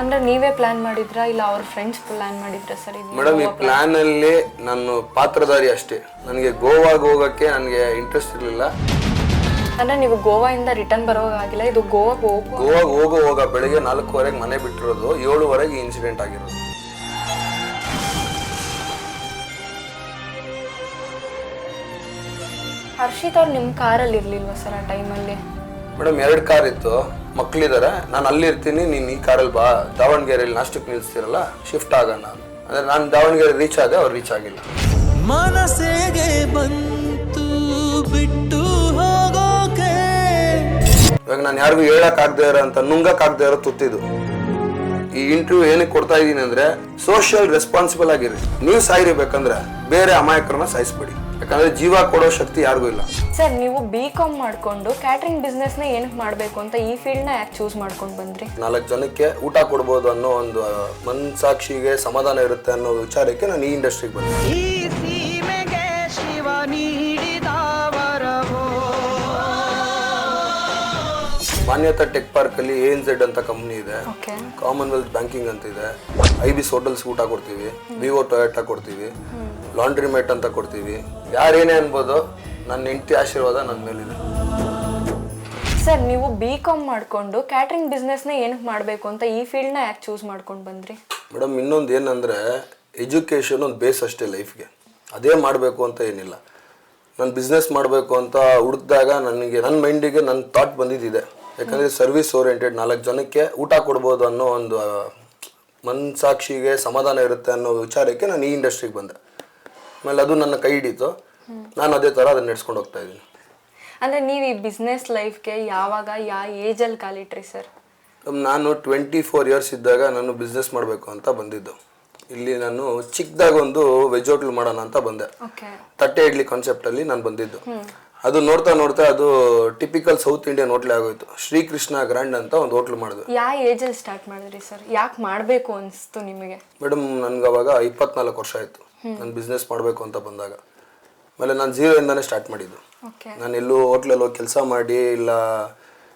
ಅಂದ್ರೆ ನೀವೇ ಪ್ಲಾನ್ ಮಾಡಿದ್ರಾ ಇಲ್ಲ ಅವ್ರ ಫ್ರೆಂಡ್ಸ್ ಪ್ಲಾನ್ ಮಾಡಿದ್ರಾ ಸರ್ ಮೇಡಮ್ ಈ ಪ್ಲಾನ್ ಅಲ್ಲಿ ನಾನು ಪಾತ್ರಧಾರಿ ಅಷ್ಟೇ. ನನಗೆ ಗೋವಾಗೆ ಹೋಗಕ್ಕೆ ನನಗೆ ಇಂಟ್ರೆಸ್ಟ್ ಇರಲಿಲ್ಲ. ಅಂದ್ರೆ ನೀವು ಗೋವಾಯಿಂದ ರಿಟರ್ನ್ ಬರೋವಾಗಿಲ್ಲ ಇದು ಗೋವಾಗೆ ಹೋಗೋ ಗೋವಾಗೆ ಹೋಗೋ ಹೋಗ ಬೆಳಿಗ್ಗೆ ನಾಲ್ಕೂವರೆಗೆ ಮನೆ ಬಿಟ್ಟಿರೋದು ಏಳುವರೆಗೆ ಇನ್ಸಿಡೆಂಟ್ ಆಗಿರೋದು. ಹರ್ಷಿತ್ ಅವ್ರು ನಿಮ್ಮ ಕಾರಲ್ಲಿ ಇರ್ಲಿಲ್ವಾ ಸರ್ ಆ ಟೈಮಲ್ಲಿ ಮೇಡಮ್ ಎರಡು ಕಾರ್ ಇತ್ತು. ಮಕ್ಳಿದಾರೆ ನಾನು ಅಲ್ಲಿ ಇರ್ತೀನಿ ನೀನು ಈ ಕಾರಲ್ಲಿ ಬಾ ದಾವಣಗೆರೆಯಲ್ಲಿ ನಾಷ್ಟಕ್ಕೆ ನಿಲ್ಲಿಸ್ತೀರಲ್ಲ ಶಿಫ್ಟ್ ಆಗೋಣ. ಅಂದರೆ ನಾನು ದಾವಣಗೆರೆ ರೀಚ್ ಆದೆ ಅವ್ರು ರೀಚ್ ಆಗಿಲ್ಲ. ಮನಸ್ಸೇಗೆ ಬಂತು ಬಿಟ್ಟು ಹೋಗೋಕೆ. ಇವಾಗ ನಾನು ಯಾರಿಗೂ ಹೇಳಕ್ ಆಗದೆ ಇರೋ ಅಂತ ನುಂಗಕ್ಕಾಗದೇ ಇರೋ ತುತ್ತಿದು. ಈ ಇಂಟರ್ವ್ಯೂ ಏನಕ್ಕೆ ಕೊಡ್ತಾ ಇದ್ದೀನಿ ಅಂದರೆ ಸೋಷಿಯಲ್ ರೆಸ್ಪಾನ್ಸಿಬಲ್ ಆಗಿರಿ. ನೀವು ಸಾಯಿರ್ಬೇಕಂದ್ರೆ ಬೇರೆ ಅಮಾಯಕರನ್ನ ಸಾಯಿಸ್ಬೇಡಿ. ಯಾಕಂದ್ರೆ ಜೀವ ಕೊಡೋ ಶಕ್ತಿ ಯಾರಿಗೂ ಇಲ್ಲ. ಸರ್ ನೀವು ಬಿ ಕಾಮ್ ಮಾಡ್ಕೊಂಡು ಕ್ಯಾಟ್ರಿಂಗ್ನ ಏನಕ್ಕೆ ಮಾಡಬೇಕು ಅಂತ ಈ ಫೀಲ್ಡ್ನ ಯಾಕೆ ಚೂಸ್ ಮಾಡ್ಕೊಂಡು ಬಂದ್ರಿ? ನಾಲ್ಕು ಜನಕ್ಕೆ ಊಟ ಕೊಡ್ಬೋದು ಅನ್ನೋ ಒಂದು ಮನ್ಸಾಕ್ಷಿಗೆ ಸಮಾಧಾನ ಇರುತ್ತೆ ಅನ್ನೋ ವಿಚಾರಕ್ಕೆ ನಾನು ಈ ಇಂಡಸ್ಟ್ರಿಗೆ ಬಂದೆ. ಈ ಸೀಮೆಗೆ ಶಿವ ನೀಡಿದ ವರವೋ. ಮಾನ್ಯತಾ ಟೆಕ್ ಪಾರ್ಕ್ ಅಲ್ಲಿ ಎನ್ ಝೆಡ್ ಅಂತ ಕಂಪ್ನಿ ಇದೆ. ಓಕೆ. ಕಾಮನ್ವೆಲ್ತ್ ಬ್ಯಾಂಕಿಂಗ್ ಅಂತ ಇದೆ. ಐ ಬಿಸ್ ಹೋಟೆಲ್ಸ್ ಊಟ ಕೊಡ್ತೀವಿ. ವಿವೋ ಟೊಯೋಟಾ ಕೊಡ್ತೀವಿ. ಲಾಂಡ್ರಿ ಮೇಟ್ ಅಂತ ಕೊಡ್ತೀವಿ. ಯಾರೇನೇ ಅನ್ಬೋದು ನನ್ನ ಹೆಂಡತಿ ಆಶೀರ್ವಾದ ನನ್ನ ಮೇಲಿದೆ. ಸರ್ ನೀವು ಬಿ ಕಾಮ್ ಮಾಡಿಕೊಂಡು ಕ್ಯಾಟ್ರಿಂಗ್ ಬಿಸ್ನೆಸ್ನ ಏನಕ್ಕೆ ಮಾಡಬೇಕು ಅಂತ ಈ ಫೀಲ್ಡ್ನ ಯಾಕೆ ಚೂಸ್ ಮಾಡ್ಕೊಂಡು ಬಂದ್ರಿ? ಮೇಡಮ್ ಇನ್ನೊಂದು ಏನಂದರೆ ಎಜುಕೇಷನ್ ಒಂದು ಬೇಸ್ ಅಷ್ಟೇ ಲೈಫ್ಗೆ ಅದೇ ಮಾಡಬೇಕು ಅಂತ ಏನಿಲ್ಲ. ನಾನು ಬಿಸ್ನೆಸ್ ಮಾಡಬೇಕು ಅಂತ ಹುಡುಕಿದಾಗ ನನಗೆ ನನ್ನ ಮೈಂಡಿಗೆ ನನ್ನ ಥಾಟ್ ಬಂದಿದ್ದಿದೆ. ಯಾಕಂದರೆ ಸರ್ವಿಸ್ ಓರಿಯೆಂಟೆಡ್ ನಾಲ್ಕು ಜನಕ್ಕೆ ಊಟ ಕೊಡ್ಬೋದು ಅನ್ನೋ ಒಂದು ಮನ್ಸಾಕ್ಷಿಗೆ ಸಮಾಧಾನ ಇರುತ್ತೆ ಅನ್ನೋ ವಿಚಾರಕ್ಕೆ ನಾನು ಈ ಇಂಡಸ್ಟ್ರಿಗೆ ಬಂದೆ. ಆಮೇಲೆ ಅದು ನನ್ನ ಕೈ ಹಿಡಿತು. ನಾನು ಅದೇ ಥರ ಅದನ್ನ ನಡ್ಸ್ಕೊಂಡು ಹೋಗ್ತಾ ಇದ್ದೀನಿ. ಅಂದರೆ ನೀವು ಈ ಬಿಸ್ನೆಸ್ ಲೈಫ್ಗೆ ಯಾವಾಗ ಯಾವ ಏಜಲ್ಲಿ ಕಾಲಿಟ್ರಿ ಸರ್ ನಾನು ಟ್ವೆಂಟಿ ಫೋರ್ ಇಯರ್ಸ್ ಇದ್ದಾಗ ನಾನು ಬಿಸ್ನೆಸ್ ಮಾಡಬೇಕು ಅಂತ ಬಂದಿದ್ದು. ಇಲ್ಲಿ ನಾನು ಚಿಕ್ಕದಾಗ ಒಂದು ವೆಜ್ ಹೋಟ್ಲ್ ಮಾಡೋಣ ಅಂತ ಬಂದೆ. ತಟ್ಟೆ ಇಡ್ಲಿ ಕಾನ್ಸೆಪ್ಟಲ್ಲಿ ನಾನು ಬಂದಿದ್ದು. ಅದು ನೋಡ್ತಾ ನೋಡ್ತಾ ಅದು ಟಿಪಿಕಲ್ ಸೌತ್ ಇಂಡಿಯನ್ ಹೋಟ್ಲ್ ಆಗೋಯ್ತು. ಶ್ರೀಕೃಷ್ಣ ಗ್ರ್ಯಾಂಡ್ ಅಂತ ಒಂದು ಹೋಟ್ಲ್ ಮಾಡಿದ್ವಿ. ಯಾವ ಏಜಲ್ಲಿ ಸ್ಟಾರ್ಟ್ ಮಾಡಿದ್ರಿ ಸರ್ ಯಾಕೆ ಮಾಡಬೇಕು ಅನಿಸ್ತು ನಿಮಗೆ? ಮೇಡಮ್ ನನ್ಗೆ ಅವಾಗ ಇಪ್ಪತ್ನಾಲ್ಕು ವರ್ಷ ಆಯಿತು. ನಾನು ಬಿಸ್ನೆಸ್ ಮಾಡಬೇಕು ಅಂತ ಬಂದಾಗ. ಆಮೇಲೆ ನಾನು ಇಂದಾನೇ ಸ್ಟಾರ್ಟ್ ಮಾಡಿದ್ದು. ನಾನು ಎಲ್ಲೂ ಹೋಟ್ಲಲ್ಲಿ ಹೋಗಿ ಕೆಲಸ ಮಾಡಿ ಇಲ್ಲ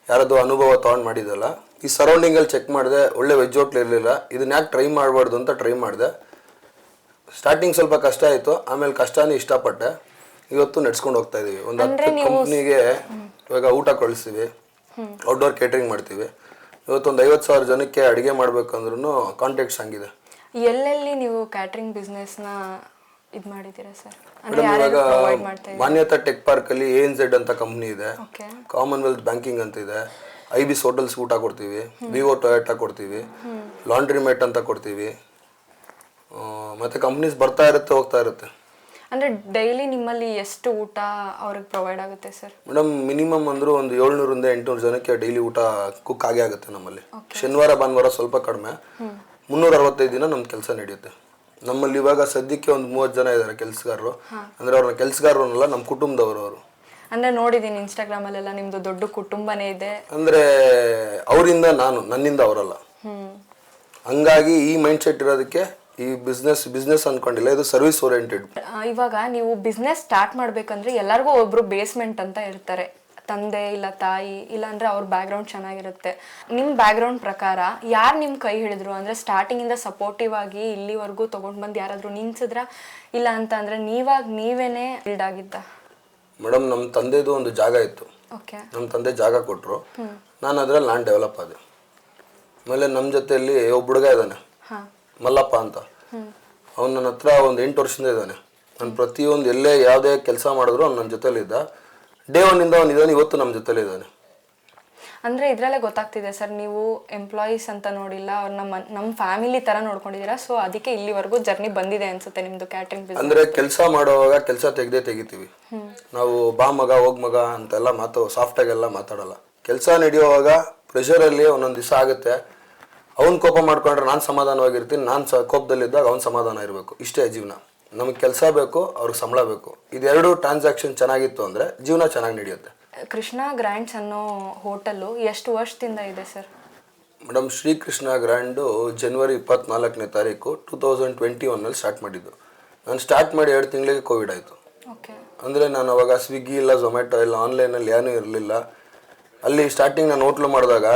ಯಾರದು ಅನುಭವ ತೊಗೊಂಡು ಮಾಡಿದ್ದಲ್ಲ ಈ ಸರೌಂಡಿಂಗಲ್ಲಿ ಚೆಕ್ ಮಾಡಿದೆ ಒಳ್ಳೆ ವೆಜ್ ಹೋಟ್ಲ್ ಇರಲಿಲ್ಲ ಇದನ್ನ ಯಾಕೆ ಟ್ರೈ ಮಾಡಬಾರ್ದು ಅಂತ ಟ್ರೈ ಮಾಡಿದೆ. ಸ್ಟಾರ್ಟಿಂಗ್ ಸ್ವಲ್ಪ ಕಷ್ಟ ಆಯಿತು ಆಮೇಲೆ ಕಷ್ಟನೇ ಇಷ್ಟಪಟ್ಟೆ. ಇವತ್ತು ನಡ್ಸ್ಕೊಂಡು ಹೋಗ್ತಾ ಇದೀವಿ. ಒಂದು ಹತ್ತು ಕಂಪ್ನಿಗೆ ಇವಾಗ ಊಟ ಕಳಿಸ್ತೀವಿ ಔಟ್ಡೋರ್ ಕೇಟ್ರಿಂಗ್ ಮಾಡ್ತೀವಿ. ಇವತ್ತೊಂದು ಐವತ್ತು ಸಾವಿರ ಜನಕ್ಕೆ ಅಡುಗೆ ಮಾಡ್ಬೇಕಂದ್ರೂ ಕಾಂಟ್ಯಾಕ್ಟ್ಸ್ ಹಂಗಿದೆ. ಎಲ್ಲೆಲ್ಲಿ ನೀವು ಕ್ಯಾಟ್ರಿಂಗ್ ಬಿಸ್ನೆಸ್ನ ಇದು ಮಾಡಿದ್ದೀರಾ ಸರ್ ಅಂದ್ರೆ ಪ್ರೊವೈಡ್ ಮಾಡ್ತಾ ಇದ್ದೀರಾ? ಮಾನ್ಯತಾ ಟೆಕ್ ಪಾರ್ಕಲ್ಲಿ ಎನ್ ಝೆಡ್ ಅಂತ ಕಂಪ್ನಿ ಇದೆ. ಓಕೆ ಕಾಮನ್ವೆಲ್ತ್ ಬ್ಯಾಂಕಿಂಗ್ ಅಂತ ಇದೆ. ಐ ಬಿಸ್ ಹೋಟೆಲ್ಸ್ ಊಟ ಕೊಡ್ತೀವಿ. ವಿವೋ ಟೊಯೋಟಾ ಕೊಡ್ತೀವಿ. ಲಾಂಡ್ರಿ ಮೇಟ್ ಅಂತ ಕೊಡ್ತೀವಿ. ಆ, ಮತ್ತೆ ಕಂಪ್ನೀಸ್ ಬರ್ತಾ ಇರುತ್ತೆ ಹೋಗ್ತಾ ಇರುತ್ತೆ. ಅಂದ್ರೆ ಡೈಲಿ ನಿಮ್ಮಲ್ಲಿ ಎಷ್ಟು ಊಟ ಅವ್ರಿಗೆ ಪ್ರೊವೈಡ್ ಆಗುತ್ತೆ ಸರ್ ಮೇಡಮ್ ಮಿನಿಮಮ್ ಅಂದರೂ ಒಂದು ಏಳ್ನೂರಿಂದ ಎಂಟುನೂರು ಜನಕ್ಕೆ ಡೈಲಿ ಊಟ ಕುಕ್ ಆಗೇ ಆಗುತ್ತೆ ನಮ್ಮಲ್ಲಿ. ಶನಿವಾರ ಭಾನುವಾರ ಸ್ವಲ್ಪ ಕಡಿಮೆ. ಮುನ್ನೂರ ಅರವತ್ತೈದು ದಿನ ನಮ್ಮ ಕೆಲಸ ನಡೆಯುತ್ತೆ. ನಮ್ಮಲ್ಲಿ ಇವಾಗ ಸದ್ಯಕ್ಕೆ ಒಂದು ಮೂವತ್ತು ಜನ ಇದ್ದಾರೆ ಕೆಲಸಗಾರರು. ಅಂದರೆ ಅವ್ರನ್ನ ಕೆಲಸಗಾರರು ಅನ್ನಲ್ಲ ನಮ್ಮ ಕುಟುಂಬದವರು ಅವರು. ಅಂದರೆ ನೋಡಿದ್ದೀನಿ ಇನ್ಸ್ಟಾಗ್ರಾಮಲ್ಲೆಲ್ಲ ನಿಮ್ಮದು ದೊಡ್ಡ ಕುಟುಂಬನೇ ಇದೆ. ಅಂದರೆ ಅವರಿಂದ ನಾನು ನನ್ನಿಂದ ಅವರಲ್ಲ. ಹಂಗಾಗಿ ಈ ಮೈಂಡ್ ಸೆಟ್ ಇರೋದಕ್ಕೆ ಈ ಬಿಸ್ನೆಸ್ ಬಿಸ್ನೆಸ್ ಅನ್ಕೊಂಡಿಲ್ಲ ಇದು ಸರ್ವಿಸ್ ಓರಿಯೆಂಟೆಡ್ ಇವಾಗ ನೀವು ಬಿಸ್ನೆಸ್ ಸ್ಟಾರ್ಟ್ ಮಾಡ್ಬೇಕಂದ್ರೆ ಎಲ್ಲರಿಗೂ ಒಬ್ರು ಬೇಸ್ಮೆಂಟ್ ಅಂತ ಇರ್ತಾರೆ. ತಂದೆ ಇಲ್ಲ ತಾಯಿ ಇಲ್ಲ ಅಂದ್ರೆ ಅವ್ರ ಬ್ಯಾಕ್ಗ್ರೌಂಡ್ ಚೆನ್ನಾಗಿರುತ್ತೆ. ನಿಮ್ಮ ಬ್ಯಾಕ್ಗ್ರೌಂಡ್ ಪ್ರಕಾರ ಯಾರು ನಿಮ್ಮ ಕೈ ಹಿಡಿದ್ರು? ಅಂದ್ರೆ ಸ್ಟಾರ್ಟಿಂಗಿಂದ ಸಪೋರ್ಟಿವ್ ಆಗಿ ಇಲ್ಲಿವರೆಗೂ ತೊಗೊಂಡು ಬಂದು ಯಾರಾದರೂ ನಿನ್ಸಿದ್ರ ಇಲ್ಲ ಅಂತ ಅಂದ್ರೆ ನೀವಾಗ ನೀವೇನೇ ಬಿಲ್ಡ್ ಆಗಿದ್ದ? ಮೇಡಮ್ ನಮ್ಮ ತಂದೆದು ಒಂದು ಜಾಗ ಇತ್ತು. ಓಕೆ ನಮ್ಮ ತಂದೆ ಜಾಗ ಕೊಟ್ಟರು ನಾನು ಅದ್ರಲ್ಲಿ ನಾನು ಡೆವಲಪ್ ಆದೆ. ಆಮೇಲೆ ನಮ್ಮ ಜೊತೆಯಲ್ಲಿ ಒಬ್ಬ ಹುಡುಗ ಇದ್ದಾನೆ. ಮಲ್ಲಪ್ಪ ಅಂತ. ಅವ್ನು ನನ್ನ ಹತ್ರ ಒಂದು ಎಂಟು ವರ್ಷದಿಂದ ಇದ್ದಾನೆ. ನಾನು ಪ್ರತಿಯೊಂದು ಎಲ್ಲೇ ಯಾವುದೇ ಕೆಲಸ ಮಾಡಿದ್ರು ಅವ್ನು ನನ್ನ ಜೊತೆಲಿದ್ದ. ಡೇ ಒನ್ನಿಂದ ಇಂದ ಇದ್ದಾನೆ ಇವತ್ತು ನಮ್ಮ ಜೊತೆಲಿ ಇದ್ದಾನೆ. ಅಂದ್ರೆ ಇದ್ರಲ್ಲೇ ಗೊತ್ತಾಗ್ತಿದೆ ಸರ್ ನೀವು ಎಂಪ್ಲಾಯೀಸ್ ಅಂತ ನೋಡಿಲ್ಲ ಅವ್ರ ನಮ್ಮ ನಮ್ಮ ಫ್ಯಾಮಿಲಿ ತರ ನೋಡ್ಕೊಂಡಿದ್ದೀರಾ ಸೊ ಅದಕ್ಕೆ ಇಲ್ಲಿವರೆಗೂ ಜರ್ನಿ ಬಂದಿದೆ ಅನ್ಸುತ್ತೆ ನಿಮ್ದು ಕ್ಯಾಟ್ರಿಂಗ್ ಬಿಸ್ನೆಸ್ ಅಂದ್ರೆ ಕೆಲಸ ಮಾಡುವಾಗ ಕೆಲಸ ತೆಗೆದೇ ತೆಗಿತೀವಿ. ನಾವು ಬಾ ಮಗ ಹೋಗ್ ಮಗ ಅಂತೆಲ್ಲ ಮಾತು ಸಾಫ್ಟಾಗೆಲ್ಲ ಮಾತಾಡಲ್ಲ. ಕೆಲಸ ನಡೆಯುವಾಗ ಪ್ರೆಷರಲ್ಲಿ ಒಂದೊಂದು ದಿವಸ ಆಗುತ್ತೆ. ಅವ್ನು ಕೋಪ ಮಾಡ್ಕೊಂಡ್ರೆ ನಾನು ಸಮಾಧಾನವಾಗಿರ್ತೀನಿ ನಾನು ಸ ಕೋಪದಲ್ಲಿದ್ದಾಗ ಅವ್ನು ಸಮಾಧಾನ ಇರಬೇಕು. ಇಷ್ಟೇ ಜೀವನ. ನಮಗೆ ಕೆಲಸ ಬೇಕು ಅವ್ರಿಗೆ ಸಂಬಳ ಬೇಕು. ಇದೆರಡು ಟ್ರಾನ್ಸಾಕ್ಷನ್ ಚೆನ್ನಾಗಿತ್ತು ಅಂದರೆ ಜೀವನ ಚೆನ್ನಾಗಿ ನಡೆಯುತ್ತೆ. ಕೃಷ್ಣ ಗ್ರ್ಯಾಂಡ್ಸ್ ಅನ್ನೋ ಹೋಟೆಲು ಎಷ್ಟು ವರ್ಷದಿಂದ ಇದೆ ಸರ್? ಮೇಡಮ್ ಶ್ರೀಕೃಷ್ಣ ಗ್ರ್ಯಾಂಡು ಜನವರಿ ಇಪ್ಪತ್ನಾಲ್ಕನೇ ತಾರೀಕು ಟೂ ತೌಸಂಡ್ ಟ್ವೆಂಟಿ ಒನ್ನಲ್ಲಿ ಸ್ಟಾರ್ಟ್ ಮಾಡಿದ್ದು. ನಾನು ಸ್ಟಾರ್ಟ್ ಮಾಡಿ ಎರಡು ತಿಂಗಳಿಗೆ ಕೋವಿಡ್ ಆಯಿತು. ಓಕೆ ಅಂದರೆ ನಾನು ಅವಾಗ ಸ್ವಿಗ್ಗಿ ಇಲ್ಲ ಝೊಮ್ಯಾಟೊ ಇಲ್ಲ ಆನ್ಲೈನಲ್ಲಿ ಏನೂ ಇರಲಿಲ್ಲ. ಅಲ್ಲಿ ಸ್ಟಾರ್ಟಿಂಗ್ ನಾನು ಹೋಟ್ಲು ಮಾಡಿದಾಗ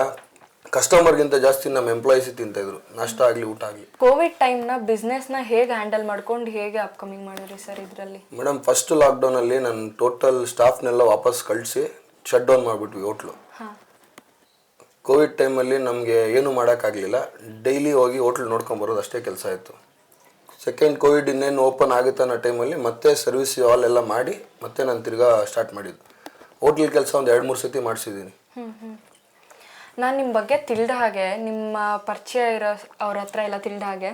ಕಸ್ಟಮರ್ಗಿಂತ ಜಾಸ್ತಿ ನಮ್ಮ ಎಂಪ್ಲಾಯೀಸ್ ತಿಂತಾಯಿದ್ರು ನಷ್ಟ ಆಗಲಿ ಊಟ ಆಗಲಿ. ಕೋವಿಡ್ ಟೈಮ್ನ ಬಿಸ್ನೆಸ್ನ ಹೇಗೆ ಹ್ಯಾಂಡಲ್ ಮಾಡ್ಕೊಂಡು ಹೇಗೆ ಅಪ್ಕಮಿಂಗ್ ಮಾಡಿದ್ರಿ ಸರ್ ಇದರಲ್ಲಿ? ಮೇಡಮ್ ಫಸ್ಟ್ ಲಾಕ್ಡೌನಲ್ಲಿ ನಾನು ಟೋಟಲ್ ಸ್ಟಾಫ್ನೆಲ್ಲ ವಾಪಸ್ ಕಳಿಸಿ ಶಟ್ ಡೌನ್ ಮಾಡಿಬಿಟ್ವಿ ಹೋಟ್ಲು ಕೋವಿಡ್ ಟೈಮಲ್ಲಿ ನಮಗೆ ಏನೂ ಮಾಡೋಕ್ಕಾಗಲಿಲ್ಲ ಡೈಲಿ ಹೋಗಿ ಹೋಟ್ಲ್ ನೋಡ್ಕೊಂಬರೋದು ಅಷ್ಟೇ ಕೆಲಸ ಇತ್ತು ಸೆಕೆಂಡ್ ಕೋವಿಡ್ ಇನ್ನೇನು ಓಪನ್ ಆಗುತ್ತೆ ಅನ್ನೋ ಟೈಮಲ್ಲಿ ಮತ್ತೆ ಸರ್ವಿಸ್ ಆಲ್ ಎಲ್ಲ ಮಾಡಿ ಮತ್ತೆ ನಾನು ತಿರ್ಗಾ ಸ್ಟಾರ್ಟ್ ಮಾಡಿದ್ದು. ಹೋಟ್ಲ್ ಕೆಲಸ ಒಂದು ಎರಡು ಮೂರು ಸತಿ ಮಾಡಿಸಿದ್ದೀನಿ. ನಾನು ನಿಮ್ಮ ಬಗ್ಗೆ ತಿಳಿದ ಹಾಗೆ ನಿಮ್ಮ ಪರಿಚಯ ಇರೋ ಅವ್ರ ಹತ್ರ ಎಲ್ಲ ತಿಳಿದ ಹಾಗೆ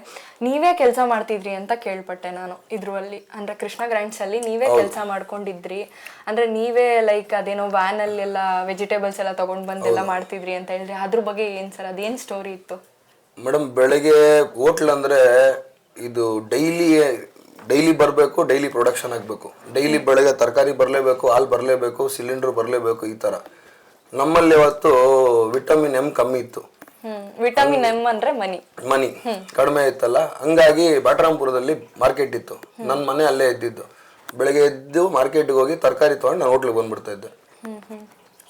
ನೀವೇ ಕೆಲಸ ಮಾಡ್ತಿದ್ರಿ ಅಂತ ಕೇಳ್ಪಟ್ಟೆ ನಾನು ಇದ್ರಲ್ಲಿ. ಅಂದ್ರೆ ಕೃಷ್ಣ ಗ್ರೈಂಡ್ಸ್ ಅಲ್ಲಿ ನೀವೇ ಕೆಲಸ ಮಾಡ್ಕೊಂಡಿದ್ರಿ. ಅಂದ್ರೆ ನೀವೇ ಲೈಕ್ ಅದೇನೋ ವ್ಯಾನ್ ಅಲ್ಲಿ ಎಲ್ಲ ವೆಜಿಟೇಬಲ್ಸ್ ಎಲ್ಲ ತಗೊಂಡ್ ಬಂದೆಲ್ಲ ಮಾಡ್ತಿದ್ರಿ ಅಂತ ಹೇಳಿದ್ರಿ ಅದ್ರ ಬಗ್ಗೆ ಏನ್ ಸರ್ ಅದೇನ್ ಸ್ಟೋರಿ ಇತ್ತು? ಮೇಡಮ್ ಬೆಳಗ್ಗೆ ಹೋಟ್ಲ್ ಅಂದರೆ ಇದು ಡೈಲಿ ಡೈಲಿ ಬರಬೇಕು ಡೈಲಿ ಪ್ರೊಡಕ್ಷನ್ ಆಗಬೇಕು. ಡೈಲಿ ಬೆಳಗ್ಗೆ ತರಕಾರಿ ಬರಲೇಬೇಕು ಹಾಲು ಬರಲೇಬೇಕು ಸಿಲಿಂಡ್ರ್ ಬರಲೇಬೇಕು ಈ ಥರ ನಮ್ಮಲ್ಲಿ ಇವತ್ತು ವಿಟಮಿನ್ ಎಂ ಕಮ್ಮಿ ಇತ್ತು. ವಿಟಮಿನ್ ಎಂ ಅಂದ್ರೆ ಮನಿ. ಮನಿ. ಕಡಿಮೆ ಇತ್ತಲ್ಲ ಹಂಗಾಗಿ ಬಾಟರಾಂಪುರದಲ್ಲಿ ಮಾರ್ಕೆಟ್ ಇತ್ತು. ನನ್ನ ಮನೆ ಅಲ್ಲೇ ಇದ್ದಿದ್ದು. ಬೆಳಗ್ಗೆ ಎದ್ದು ಮಾರ್ಕೆಟ್ಗೆ ಹೋಗಿ ತರಕಾರಿ ತೊಗೊಂಡು ನಾನು ಹೋಟ್ಲಿಗೆ ಬಂದ್ಬಿಡ್ತಾ ಇದ್ದೆ.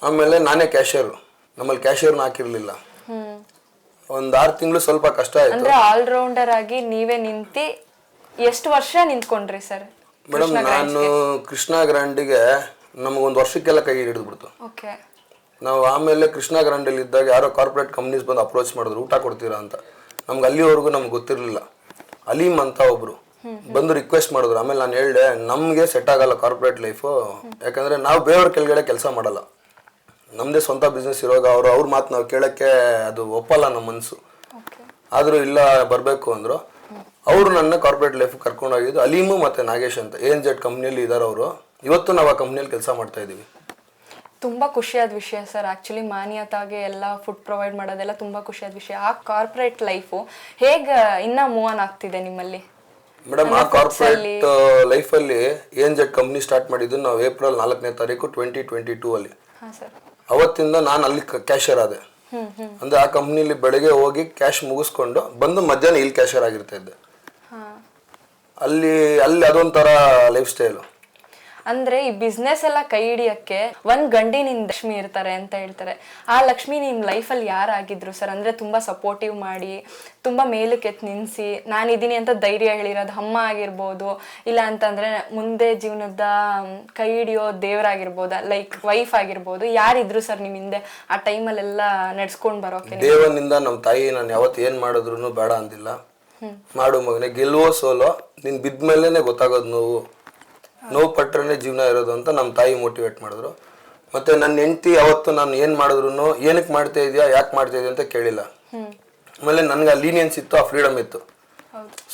ಆಮೇಲೆ ನಾನೇ ಕ್ಯಾಶಿಯರ್. ನಮ್ಮಲ್ಲಿ ಕ್ಯಾಶಿಯರ್ನ ಹಾಕಿರಲಿಲ್ಲ. ಒಂದ್ ಒಂದು ಆರು ತಿಂಗಳು ಸ್ವಲ್ಪ ಕಷ್ಟ ಆಯ್ತು. ಅಂದ್ರೆ ಆಲ್ರೌಂಡರ್ ಆಗಿ ನೀವೇ ನಿಂತಿ ಎಷ್ಟು ವರ್ಷ ನಿಂತ್ಕೊಂಡ್ರಿ ಸರ್ ಮೇಡಮ್ ನಾನು ಕೃಷ್ಣ ಗ್ರ್ಯಾಂಡಿಗೆ ನಮಗೊಂದು ವರ್ಷಕ್ಕೆಲ್ಲ ಕೈ ಹಿಡಿದ್ಬಿಡ್ತು. ಓಕೆ ನಾವು ಆಮೇಲೆ ಕೃಷ್ಣ ಗ್ರಾಂಡಲ್ಲಿ ಇದ್ದಾಗ ಯಾರೋ ಕಾರ್ಪೊರೇಟ್ ಕಂಪ್ನೀಸ್ ಬಂದು ಅಪ್ರೋಚ್ ಮಾಡಿದ್ರು ಊಟ ಕೊಡ್ತೀರಾ ಅಂತ. ನಮ್ಗೆ ಅಲ್ಲಿವರೆಗೂ ನಮ್ಗೆ ಗೊತ್ತಿರಲಿಲ್ಲ. ಅಲೀಮ್ ಅಂತ ಒಬ್ರು ಬಂದು ರಿಕ್ವೆಸ್ಟ್ ಮಾಡಿದ್ರು ಆಮೇಲೆ ನಾನು ಹೇಳಿದೆ ನಮಗೆ ಸೆಟ್ ಆಗಲ್ಲ ಕಾರ್ಪೊರೇಟ್ ಲೈಫು ಯಾಕಂದ್ರೆ ನಾವು ಬೇರೆಯವ್ರ ಕೆಳಗಡೆ ಕೆಲಸ ಮಾಡಲ್ಲ. ನಮ್ಮದೇ ಸ್ವಂತ ಬಿಸ್ನೆಸ್ ಇರುವಾಗ ಅವರು ಅವ್ರ ಮಾತು ನಾವು ಕೇಳೋಕ್ಕೆ ಅದು ಒಪ್ಪಲ್ಲ ನಮ್ಮ ಮನಸ್ಸು ಆದರೂ ಇಲ್ಲ ಬರಬೇಕು ಅಂದರು. ಅವರು ನನ್ನ ಕಾರ್ಪೊರೇಟ್ ಲೈಫ್ ಕರ್ಕೊಂಡೋಗಿದ್ದು ಅಲೀಮು ಮತ್ತು ನಾಗೇಶ್ ಅಂತ. ಎನ್ ಜೆಡ್ ಕಂಪ್ನಿಯಲ್ಲಿ ಇದ್ದಾರೆ ಅವರು. ಇವತ್ತು ನಾವು ಆ ಕಂಪ್ನಿಯಲ್ಲಿ ಕೆಲಸ ಮಾಡ್ತಾ ಇದ್ದೀವಿ ತುಂಬಾ ಖುಷಿಯಾದ ವಿಷಯ ಸರ್. ಆ್ಯಕ್ಚುಲಿ ಮಾನ್ಯತಾಗೆ ಎಲ್ಲ ಫುಡ್ ಪ್ರೊವೈಡ್ ಮಾಡೋದೆಲ್ಲ ತುಂಬ ಖುಷಿಯಾದ ವಿಷಯ. ಆ ಕಾರ್ಪೊರೇಟ್ ಲೈಫು ಹೇಗೆ ಇನ್ನ ಮೂವ್ ಆನ್ ಆಗ್ತಿದೆ ನಿಮ್ಮಲ್ಲಿ? ಮೇಡಮ್ ಆ ಕಾರ್ಪೊರೇಟ್ ಲೈಫಲ್ಲಿ ಏನ್ ಜೆಡ್ ಕಂಪ್ನಿ ಸ್ಟಾರ್ಟ್ ಮಾಡಿದ್ದು ನಾವು ಏಪ್ರಿಲ್ ನಾಲ್ಕನೇ ತಾರೀಕು ಟ್ವೆಂಟಿ ಟ್ವೆಂಟಿ ಟೂ ಅಲ್ಲಿ ಅವತ್ತಿಂದ ನಾನು ಅಲ್ಲಿ ಕ್ಯಾಶಿಯರ್ ಆದೆ. ಅಂದ್ರೆ ಆ ಕಂಪ್ನಿಲಿ ಬೆಳಗ್ಗೆ ಹೋಗಿ ಕ್ಯಾಶ್ ಮುಗಿಸ್ಕೊಂಡು ಬಂದು ಮಧ್ಯಾಹ್ನ ಇಲ್ಲಿ ಕ್ಯಾಶಿಯರ್ ಆಗಿರ್ತಾ ಇದ್ದೆ. ಅಲ್ಲಿ ಅಲ್ಲಿ ಅದೊಂಥರ ಲೈಫ್ ಸ್ಟೈಲು ಅಂದ್ರೆ ಈ ಬಿಸ್ನೆಸ್ ಎಲ್ಲ ಕೈ ಹಿಡಿಯಕ್ಕೆ ಒಂದ್ ಗಂಡಿನಿಂದ ಲಕ್ಷ್ಮಿ ಇರ್ತಾರೆ ಅಂತ ಹೇಳ್ತಾರೆ. ಆ ಲಕ್ಷ್ಮಿ ನಿಮ್ ಲೈಫಲ್ಲಿ ಯಾರಾಗಿದ್ರು ಸರ್ ಅಂದ್ರೆ ತುಂಬಾ ಸಪೋರ್ಟಿವ್ ಮಾಡಿ ತುಂಬಾ ಮೇಲಕ್ಕೆ ಎತ್ ನಿನ್ಸಿ ನಾನಿದ್ದೀನಿ ಅಂತ ಧೈರ್ಯ ಹೇಳಿರೋದು ಅಮ್ಮ ಆಗಿರ್ಬೋದು ಇಲ್ಲ ಅಂತಂದ್ರೆ ಮುಂದೆ ಜೀವನದ ಕೈ ಹಿಡಿಯೋ ದೇವರಾಗಿರ್ಬೋದ? ಲೈಕ್ ವೈಫ್ ಆಗಿರ್ಬೋದು. ಯಾರಿದ್ರು ಸರ್ ನಿಮ್ ಹಿಂದೆ ಆ ಟೈಮಲ್ಲೆಲ್ಲ ನಡ್ಸ್ಕೊಂಡ್ ಬರೋಕೆ ದೇವನಿಂದ ನಮ್ಮ ತಾಯಿ ನಾನು ಯಾವತ್ತು ಏನ್ ಮಾಡಿದ್ರು ಬೇಡ ಅಂದಿಲ್ಲ. ಮಾಡು ಮಗನೇ ಗೆಲ್ವೋ ಸೋಲೋ ನಿನ್ ಬಿದ್ಮೇಲೆ ಗೊತ್ತಾಗೋದು ನೋವು. ನೋವು ಪಟ್ರೆ ಜೀವನ ಇರೋದು ಅಂತ ನಮ್ಮ ತಾಯಿ ಮೋಟಿವೇಟ್ ಮಾಡಿದ್ರು. ಮತ್ತೆ ನನ್ನ ಹೆಂಡತಿ ಅವತ್ತು ನಾನು ಏನು ಮಾಡಿದ್ರು ಏನಕ್ಕೆ ಮಾಡ್ತಾ ಇದೆಯಾ ಯಾಕೆ ಮಾಡ್ತಾ ಇದೆಯಾ ಅಂತ ಕೇಳಿಲ್ಲ. ಆಮೇಲೆ ನನಗೆ ಆ ಲೀನಿಯನ್ಸ್ ಇತ್ತು ಆ ಫ್ರೀಡಮ್ ಇತ್ತು.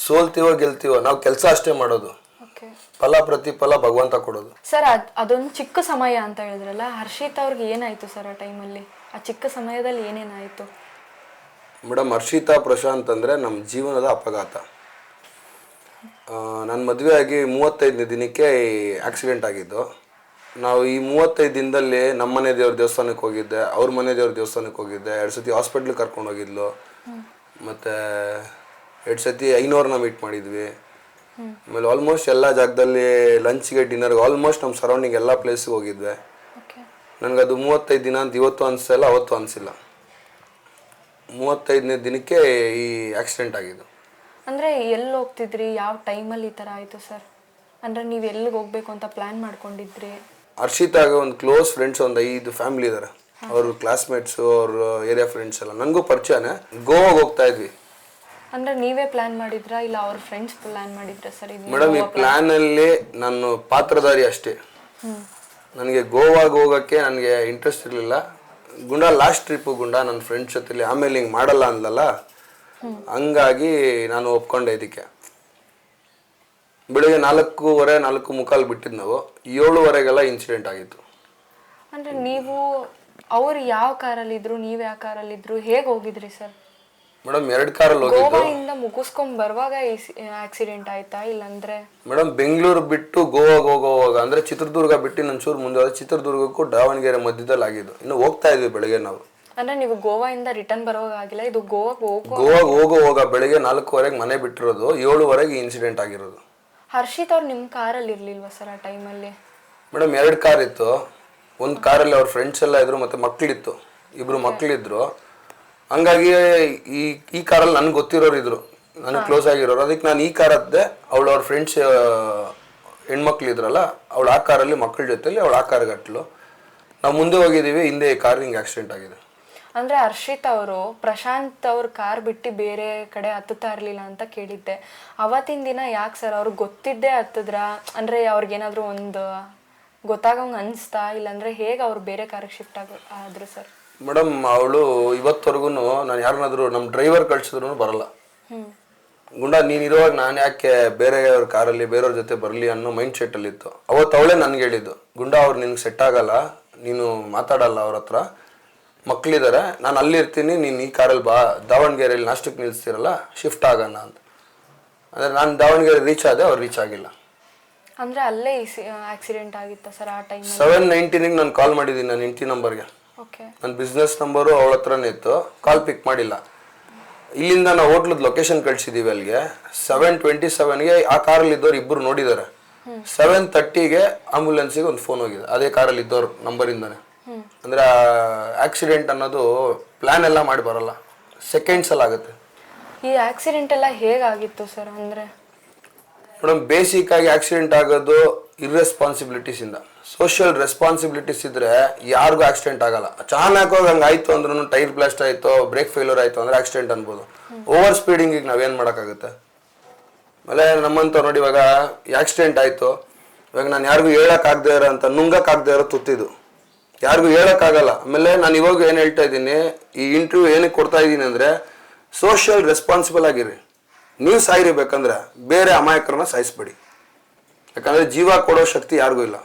ಸೋಲ್ತೀವೋ ಗೆಲ್ತೀವೋ ನಾವು ಕೆಲಸ ಅಷ್ಟೇ ಮಾಡೋದು. ಓಕೆ. ಫಲ ಪ್ರತಿಫಲ ಭಗವಂತ ಕೊಡೋದು. ಸರ್ ಅದ್ ಅದೊಂದು ಚಿಕ್ಕ ಸಮಯ ಅಂತ ಹೇಳಿದ್ರಲ್ಲ ಹರ್ಷಿತ್ ಅವ್ರಿಗೆ ಏನಾಯ್ತು ಸರ್ ಆ ಟೈಮಲ್ಲಿ ಆ ಚಿಕ್ಕ ಸಮಯದಲ್ಲಿ ಏನೇನಾಯ್ತು? ಮೇಡಮ್ ಹರ್ಷಿತಾ ಪ್ರಶಾಂತ್ ಅಂದರೆ ನಮ್ಮ ಜೀವನದ ಅಪಘಾತ. ನನ್ನ ಮದುವೆ ಆಗಿ ಮೂವತ್ತೈದನೇ ದಿನಕ್ಕೆ ಆಕ್ಸಿಡೆಂಟ್ ಆಗಿದ್ದು. ನಾವು ಈ ಮೂವತ್ತೈದು ದಿನದಲ್ಲಿ ನಮ್ಮ ಮನೆ ದೇವ್ರ ದೇವಸ್ಥಾನಕ್ಕೆ ಹೋಗಿದ್ದೆ ಅವ್ರ ಮನೆ ದೇವ್ರ ದೇವಸ್ಥಾನಕ್ಕೆ ಹೋಗಿದ್ದೆ. ಎರಡು ಸತಿ ಹಾಸ್ಪಿಟ್ಲಿಗೆ ಕರ್ಕೊಂಡು ಹೋಗಿದ್ಲು. ಮತ್ತು ಎರಡು ಸತಿ ಐನೂರನ್ನ ಮೀಟ್ ಮಾಡಿದ್ವಿ. ಆಮೇಲೆ ಆಲ್ಮೋಸ್ಟ್ ಎಲ್ಲ ಜಾಗದಲ್ಲಿ ಲಂಚ್ಗೆ ಡಿನ್ನರ್ಗೆ ಆಲ್ಮೋಸ್ಟ್ ನಮ್ಮ ಸರೌಂಡಿಂಗ್ ಎಲ್ಲ ಪ್ಲೇಸಿಗೆ ಹೋಗಿದ್ವಿ. ಓಕೆ ನನಗದು ಮೂವತ್ತೈದು ದಿನ ಅಂತ ಇವತ್ತು ಅನಿಸಲ್ಲ ಅವತ್ತು ಅನಿಸಿಲ್ಲ. ಮೂವತ್ತೈದನೇ ದಿನಕ್ಕೆ ಈ ಆಕ್ಸಿಡೆಂಟ್ ಆಗಿದ್ದು. ಅಂದ್ರೆ ಎಲ್ಲಿ ಹೋಗ್ತಿದ್ರಿ? ಯಾವ ಟೈಮಲ್ಲಿ ಈ ಥರ ಆಯ್ತು ಸರ್? ಅಂದ್ರೆ ನೀವು ಎಲ್ಲಿಗೆ ಹೋಗ್ಬೇಕು ಅಂತ ಪ್ಲಾನ್ ಮಾಡ್ಕೊಂಡಿದ್ರಿ? ಹರ್ಷಿತಾಗ ಒಂದು ಕ್ಲೋಸ್ ಫ್ರೆಂಡ್ಸ್ ಒಂದು ಐದು ಫ್ಯಾಮಿಲಿ ಇದ್ದಾರೆ ಅವರು ಕ್ಲಾಸ್ಮೇಟ್ಸು ಅವ್ರ ಏರಿಯಾ ಫ್ರೆಂಡ್ಸ್ ಎಲ್ಲ. ನನಗೂ ಪರಿಚಯನೇ. ಗೋವಾಗೆ ಹೋಗ್ತಾ ಇದ್ವಿ. ಅಂದ್ರೆ ನೀವೇ ಪ್ಲಾನ್ ಮಾಡಿದ್ರಾ? ಇಲ್ಲ ಅವ್ರ ಫ್ರೆಂಡ್ಸ್ ಪ್ಲಾನ್ ಮಾಡಿದ್ರಾ ಸರ್? ಇದು ಮೇಡಮ್ ಈ ಪ್ಲ್ಯಾನಲ್ಲಿ ನಾನು ಪಾತ್ರಧಾರಿ ಅಷ್ಟೇ. ನನಗೆ ಗೋವಾಗೆ ಹೋಗಕ್ಕೆ ನನಗೆ ಇಂಟ್ರೆಸ್ಟ್ ಇರಲಿಲ್ಲ. ಗುಂಡ ಲಾಸ್ಟ್ ಟ್ರಿಪ್ಪು ಗುಂಡ ನನ್ನ ಫ್ರೆಂಡ್ಸ್ ಜೊತೆಲಿ. ಆಮೇಲೆ ಹಿಂಗೆ ಮಾಡಲ್ಲ ಅಂದ್ಲಲ್ಲ? ಹಂಗಾಗಿ ನಾನು ಒಪ್ಕೊಂಡೆ ಇದಕ್ಕೆ. ಬೆಳಿಗ್ಗೆ ನಾಲ್ಕೂವರೆ ನಾಲ್ಕು ಮುಕ್ಕಾಲು ಬಿಟ್ಟಿದ್ ನಾವು. ಏಳುವರೆಗೆಲ್ಲ ಇನ್ಸಿಡೆಂಟ್ ಆಗಿತ್ತು. ಅಂದ್ರೆ ನೀವು ಅವ್ರು ಯಾವ ಕಾರಲ್ಲಿ ಇದ್ರು ನೀವ್ ಯಾವ ಕಾರಲ್ಲಿ ಇದ್ರು ಹೇಗೆ ಹೋಗಿದ್ರಿ ಸರ್? ಮೇಡಮ್ ಎರಡು ಕಾರಲ್ಲಿ ಹೋಗಿದ್ದು. ಗೋವಾದಿಂದ ಮುಗಿಸ್ಕೊಂಡ್ ಬರುವಾಗ ಆಕ್ಸಿಡೆಂಟ್ ಆಯ್ತಾ ಇಲ್ಲಾಂದ್ರೆ? ಮೇಡಮ್ ಬೆಂಗಳೂರು ಬಿಟ್ಟು ಗೋವಾಗ ಹೋಗೋವಾಗ ಅಂದ್ರೆ ಚಿತ್ರದುರ್ಗ ಬಿಟ್ಟು ನಂಚೂರು ಮುಂದೆ ಹೋದ್ರೆ ಚಿತ್ರದುರ್ಗಕ್ಕೂ ದಾವಣಗೆರೆ ಮಧ್ಯದಲ್ಲಿ ಆಗಿದ್ದು. ಇನ್ನು ಹೋಗ್ತಾ ಇದ್ವಿ ಬೆಳಗ್ಗೆ ನಾವು. ಅಂದ್ರೆ ನೀವು ಗೋವಾಯಿಂದ ರಿಟರ್ನ್ ಬರೋವಾಗ ಆಗಿಲ್ಲ ಇದು ಗೋವಾಗೆ ಹೋಗೋ ಗೋವಾಗ ಹೋಗೋ ಹೋಗ ಬೆಳಗ್ಗೆ ನಾಲ್ಕೂವರೆಗೆ ಮನೆ ಬಿಟ್ಟಿರೋದು ಏಳುವರೆಗೆ ಇನ್ಸಿಡೆಂಟ್ ಆಗಿರೋದು. ಹರ್ಷಿತ್ ಅವ್ರು ನಿಮ್ಮ ಕಾರಲ್ಲಿ ಇರ್ಲಿಲ್ವಾ ಸರ್ ಆ ಟೈಮಲ್ಲಿ ಮೇಡಮ್ ಎರಡು ಕಾರ್ ಇತ್ತು. ಒಂದು ಕಾರಲ್ಲಿ ಅವ್ರ ಫ್ರೆಂಡ್ಸ್ ಎಲ್ಲ ಇದ್ರು ಮತ್ತು ಮಕ್ಕಳಿತ್ತು ಇಬ್ಬರು ಮಕ್ಕಳಿದ್ರು ಹಂಗಾಗಿ ಈ ಈ ಕಾರಲ್ಲಿ ನನ್ಗೆ ಗೊತ್ತಿರೋರು ಇದ್ರು. ನನಗೆ ಕ್ಲೋಸ್ ಆಗಿರೋರು. ಅದಕ್ಕೆ ನಾನು ಈ ಕಾರ್ ಹತ್ತಿದೆ ಅವಳು ಅವ್ರ ಫ್ರೆಂಡ್ಸ್ ಹೆಣ್ಮಕ್ಳು ಇದ್ರಲ್ಲ ಅವಳು ಆ ಕಾರಲ್ಲಿ ಮಕ್ಕಳ ಜೊತೆಲಿ ಅವಳು ಆ ಕಾರ್ಗೆ ಹಟ್ಲು ನಾವು ಮುಂದೆ ಹೋಗಿದ್ದೀವಿ ಹಿಂದೆ ಕಾರ್ ಹಿಂಗೆ ಆಕ್ಸಿಡೆಂಟ್ ಆಗಿದೆ. ಅಂದ್ರೆ ಹರ್ಷಿತ್ ಅವರು ಪ್ರಶಾಂತ್ ಅವ್ರ ಕಾರ್ ಬಿಟ್ಟು ಬೇರೆ ಕಡೆ ಹತ್ತುತ್ತಾ ಇರ್ಲಿಲ್ಲ ಅಂತ ಕೇಳಿದ್ದೆ. ಅವತ್ತಿನ ದಿನ ಯಾಕೆ ಸರ್ ಅವ್ರಿಗೆ ಗೊತ್ತಿದ್ದೇ ಹತ್ತದ್ರ? ಅಂದ್ರೆ ಅವ್ರಿಗೇನಾದರೂ ಒಂದು ಗೊತ್ತಾಗೋಂಗೆ ಅನ್ಸ್ತಾ ಇಲ್ಲಾಂದರೆ ಹೇಗೆ ಅವ್ರು ಬೇರೆ ಕಾರಿಗೆ ಶಿಫ್ಟ್ ಆಗ ಆದ್ರು ಸರ್? ಮೇಡಮ್ ಅವಳು ಇವತ್ತವರೆಗೂ ನಾನು ಯಾರನ್ನಾದರೂ ನಮ್ಮ ಡ್ರೈವರ್ ಕಳ್ಸಿದ್ರು ಬರಲ್ಲ. ಗುಂಡ ನೀನು ಇರುವಾಗ ನಾನು ಯಾಕೆ ಬೇರೆಯವ್ರ ಕಾರಲ್ಲಿ ಬೇರೆಯವ್ರ ಜೊತೆ ಬರಲಿ ಅನ್ನೋ ಮೈಂಡ್ ಸೆಟ್ಟಲ್ಲಿತ್ತು ಅವತ್ತು ಅವಳೇ ನನಗೆ ಹೇಳಿದ್ದು. ಗುಂಡ ಅವ್ರು ನಿನಗೆ ಸೆಟ್ ಆಗಲ್ಲ. ನೀನು ಮಾತಾಡಲ್ಲ ಅವ್ರ ಹತ್ರ. ಮಕ್ಳಿದ್ದಾರೆ ನಾನು ಅಲ್ಲಿರ್ತೀನಿ ನೀನು ಈ ಕಾರಲ್ಲಿ ಬಾ ದಾವಣಗೆರೆಯಲ್ಲಿ ನಾಷ್ಟಕ್ಕೆ ನಿಲ್ಲಿಸ್ತೀರಲ್ಲ ಶಿಫ್ಟ್ ಆಗೋಣ ಅಂತ. ಅಂದರೆ ನಾನು ದಾವಣಗೆರೆ ರೀಚ್ ಆದೆ ಅವ್ರು ರೀಚ್ ಆಗಿಲ್ಲ. ಅಂದ್ರೆ ಅಲ್ಲೇ ಆಕ್ಸಿಡೆಂಟ್ ಆಗಿತ್ತ ಸರ್ ಆ ಟೈಮ್ ಸೆವೆನ್ ನೈನ್ಟೀನಿಗೆ ನಾನು ಕಾಲ್ ಮಾಡಿದ್ದೀನಿ ನನ್ನ ಇಂಟಿ ನಂಬರ್ಗೆ ಓಕೆ ನನ್ನ ಬಿಸ್ನೆಸ್ ನಂಬರು ಅವಳ ಹತ್ರನೇ ಇತ್ತು ಕಾಲ್ ಪಿಕ್ ಮಾಡಿಲ್ಲ. ಇಲ್ಲಿಂದ ನಾವು ಹೋಟ್ಲದ ಲೊಕೇಶನ್ ಕಳಿಸಿದ್ದೀವಿ ಅಲ್ಲಿಗೆ. ಸೆವೆನ್ ಟ್ವೆಂಟಿ ಸೆವೆನ್ಗೆ ಆ ಕಾರಲ್ಲಿ ಇದ್ದವ್ರು ಇಬ್ಬರು ನೋಡಿದ್ದಾರೆ ಸೆವೆನ್ ತರ್ಟಿಗೆ ಆಂಬುಲೆನ್ಸಿಗೆ ಒಂದು ಫೋನ್ ಹೋಗಿದೆ. ಅದೇ ಕಾರಲ್ಲಿ ಇದ್ದವ್ರು ನಂಬರಿಂದಾನೆ ಅಂದ್ರೆ ಆಕ್ಸಿಡೆಂಟ್ ಅನ್ನೋದು ಪ್ಲ್ಯಾನ್ ಎಲ್ಲ ಮಾಡಿ ಬರಲ್ಲ. ಸೆಕೆಂಡ್ಸಲ್ಲಿ ಆಗುತ್ತೆ. ಈ ಆಕ್ಸಿಡೆಂಟ್ ಎಲ್ಲ ಹೇಗಾಗಿತ್ತು ಸರ್ ಅಂದರೆ? ಮೇಡಮ್ ಬೇಸಿಕ್ ಆಗಿ ಆಕ್ಸಿಡೆಂಟ್ ಆಗೋದು ಇರ್ರೆಸ್ಪಾನ್ಸಿಬಿಲಿಟೀಸ್ ಇಂದ. ಸೋಷಿಯಲ್ ರೆಸ್ಪಾನ್ಸಿಬಿಲಿಟೀಸ್ ಇದ್ದರೆ ಯಾರಿಗೂ ಆಕ್ಸಿಡೆಂಟ್ ಆಗಲ್ಲ. ಅಚಾನಕ್ ಹೋಗಿ ಹಂಗೆ ಆಯಿತು ಅಂದ್ರೂ ಟೈರ್ ಬ್ಲಾಸ್ಟ್ ಆಯಿತು ಬ್ರೇಕ್ ಫೇಲ್ಯೂರ್ ಆಯಿತು ಅಂದ್ರೆ ಆಕ್ಸಿಡೆಂಟ್ ಅನ್ಬೋದು. ಓವರ್ ಸ್ಪೀಡಿಂಗಿಗೆ ನಾವೇನು ಮಾಡೋಕ್ಕಾಗುತ್ತೆ? ಆಮೇಲೆ ನಮ್ಮಂತ ನೋಡಿ ಇವಾಗ ಆಕ್ಸಿಡೆಂಟ್ ಆಯಿತು. ಇವಾಗ ನಾನು ಯಾರಿಗೂ ಹೇಳೋಕ್ಕಾಗದೇ ಇರೋ ಅಂತ ನುಂಗಕ್ಕಾಗದೇ ಇರೋ ತುತ್ತಿದು. ಯಾರಿಗೂ ಹೇಳಕ್ಕಾಗಲ್ಲ. ಆಮೇಲೆ ನಾನು ಇವಾಗ ಏನು ಹೇಳ್ತಾ ಇದ್ದೀನಿ ಈ ಇಂಟರ್ವ್ಯೂ ಏನಕ್ಕೆ ಕೊಡ್ತಾ ಇದ್ದೀನಿ ಅಂದ್ರೆ ಸೋಷಿಯಲ್ ರೆಸ್ಪಾನ್ಸಿಬಲ್ ಆಗಿರಿ. ನೀವು ಸಾಯಿರ್ಬೇಕಂದ್ರೆ ಬೇರೆ ಅಮಾಯಕರನ್ನ ಸಾಯಿಸ್ಬೇಡಿ. ಯಾಕಂದ್ರೆ ಜೀವ ಕೊಡೋ ಶಕ್ತಿ ಯಾರಿಗೂ ಇಲ್ಲ.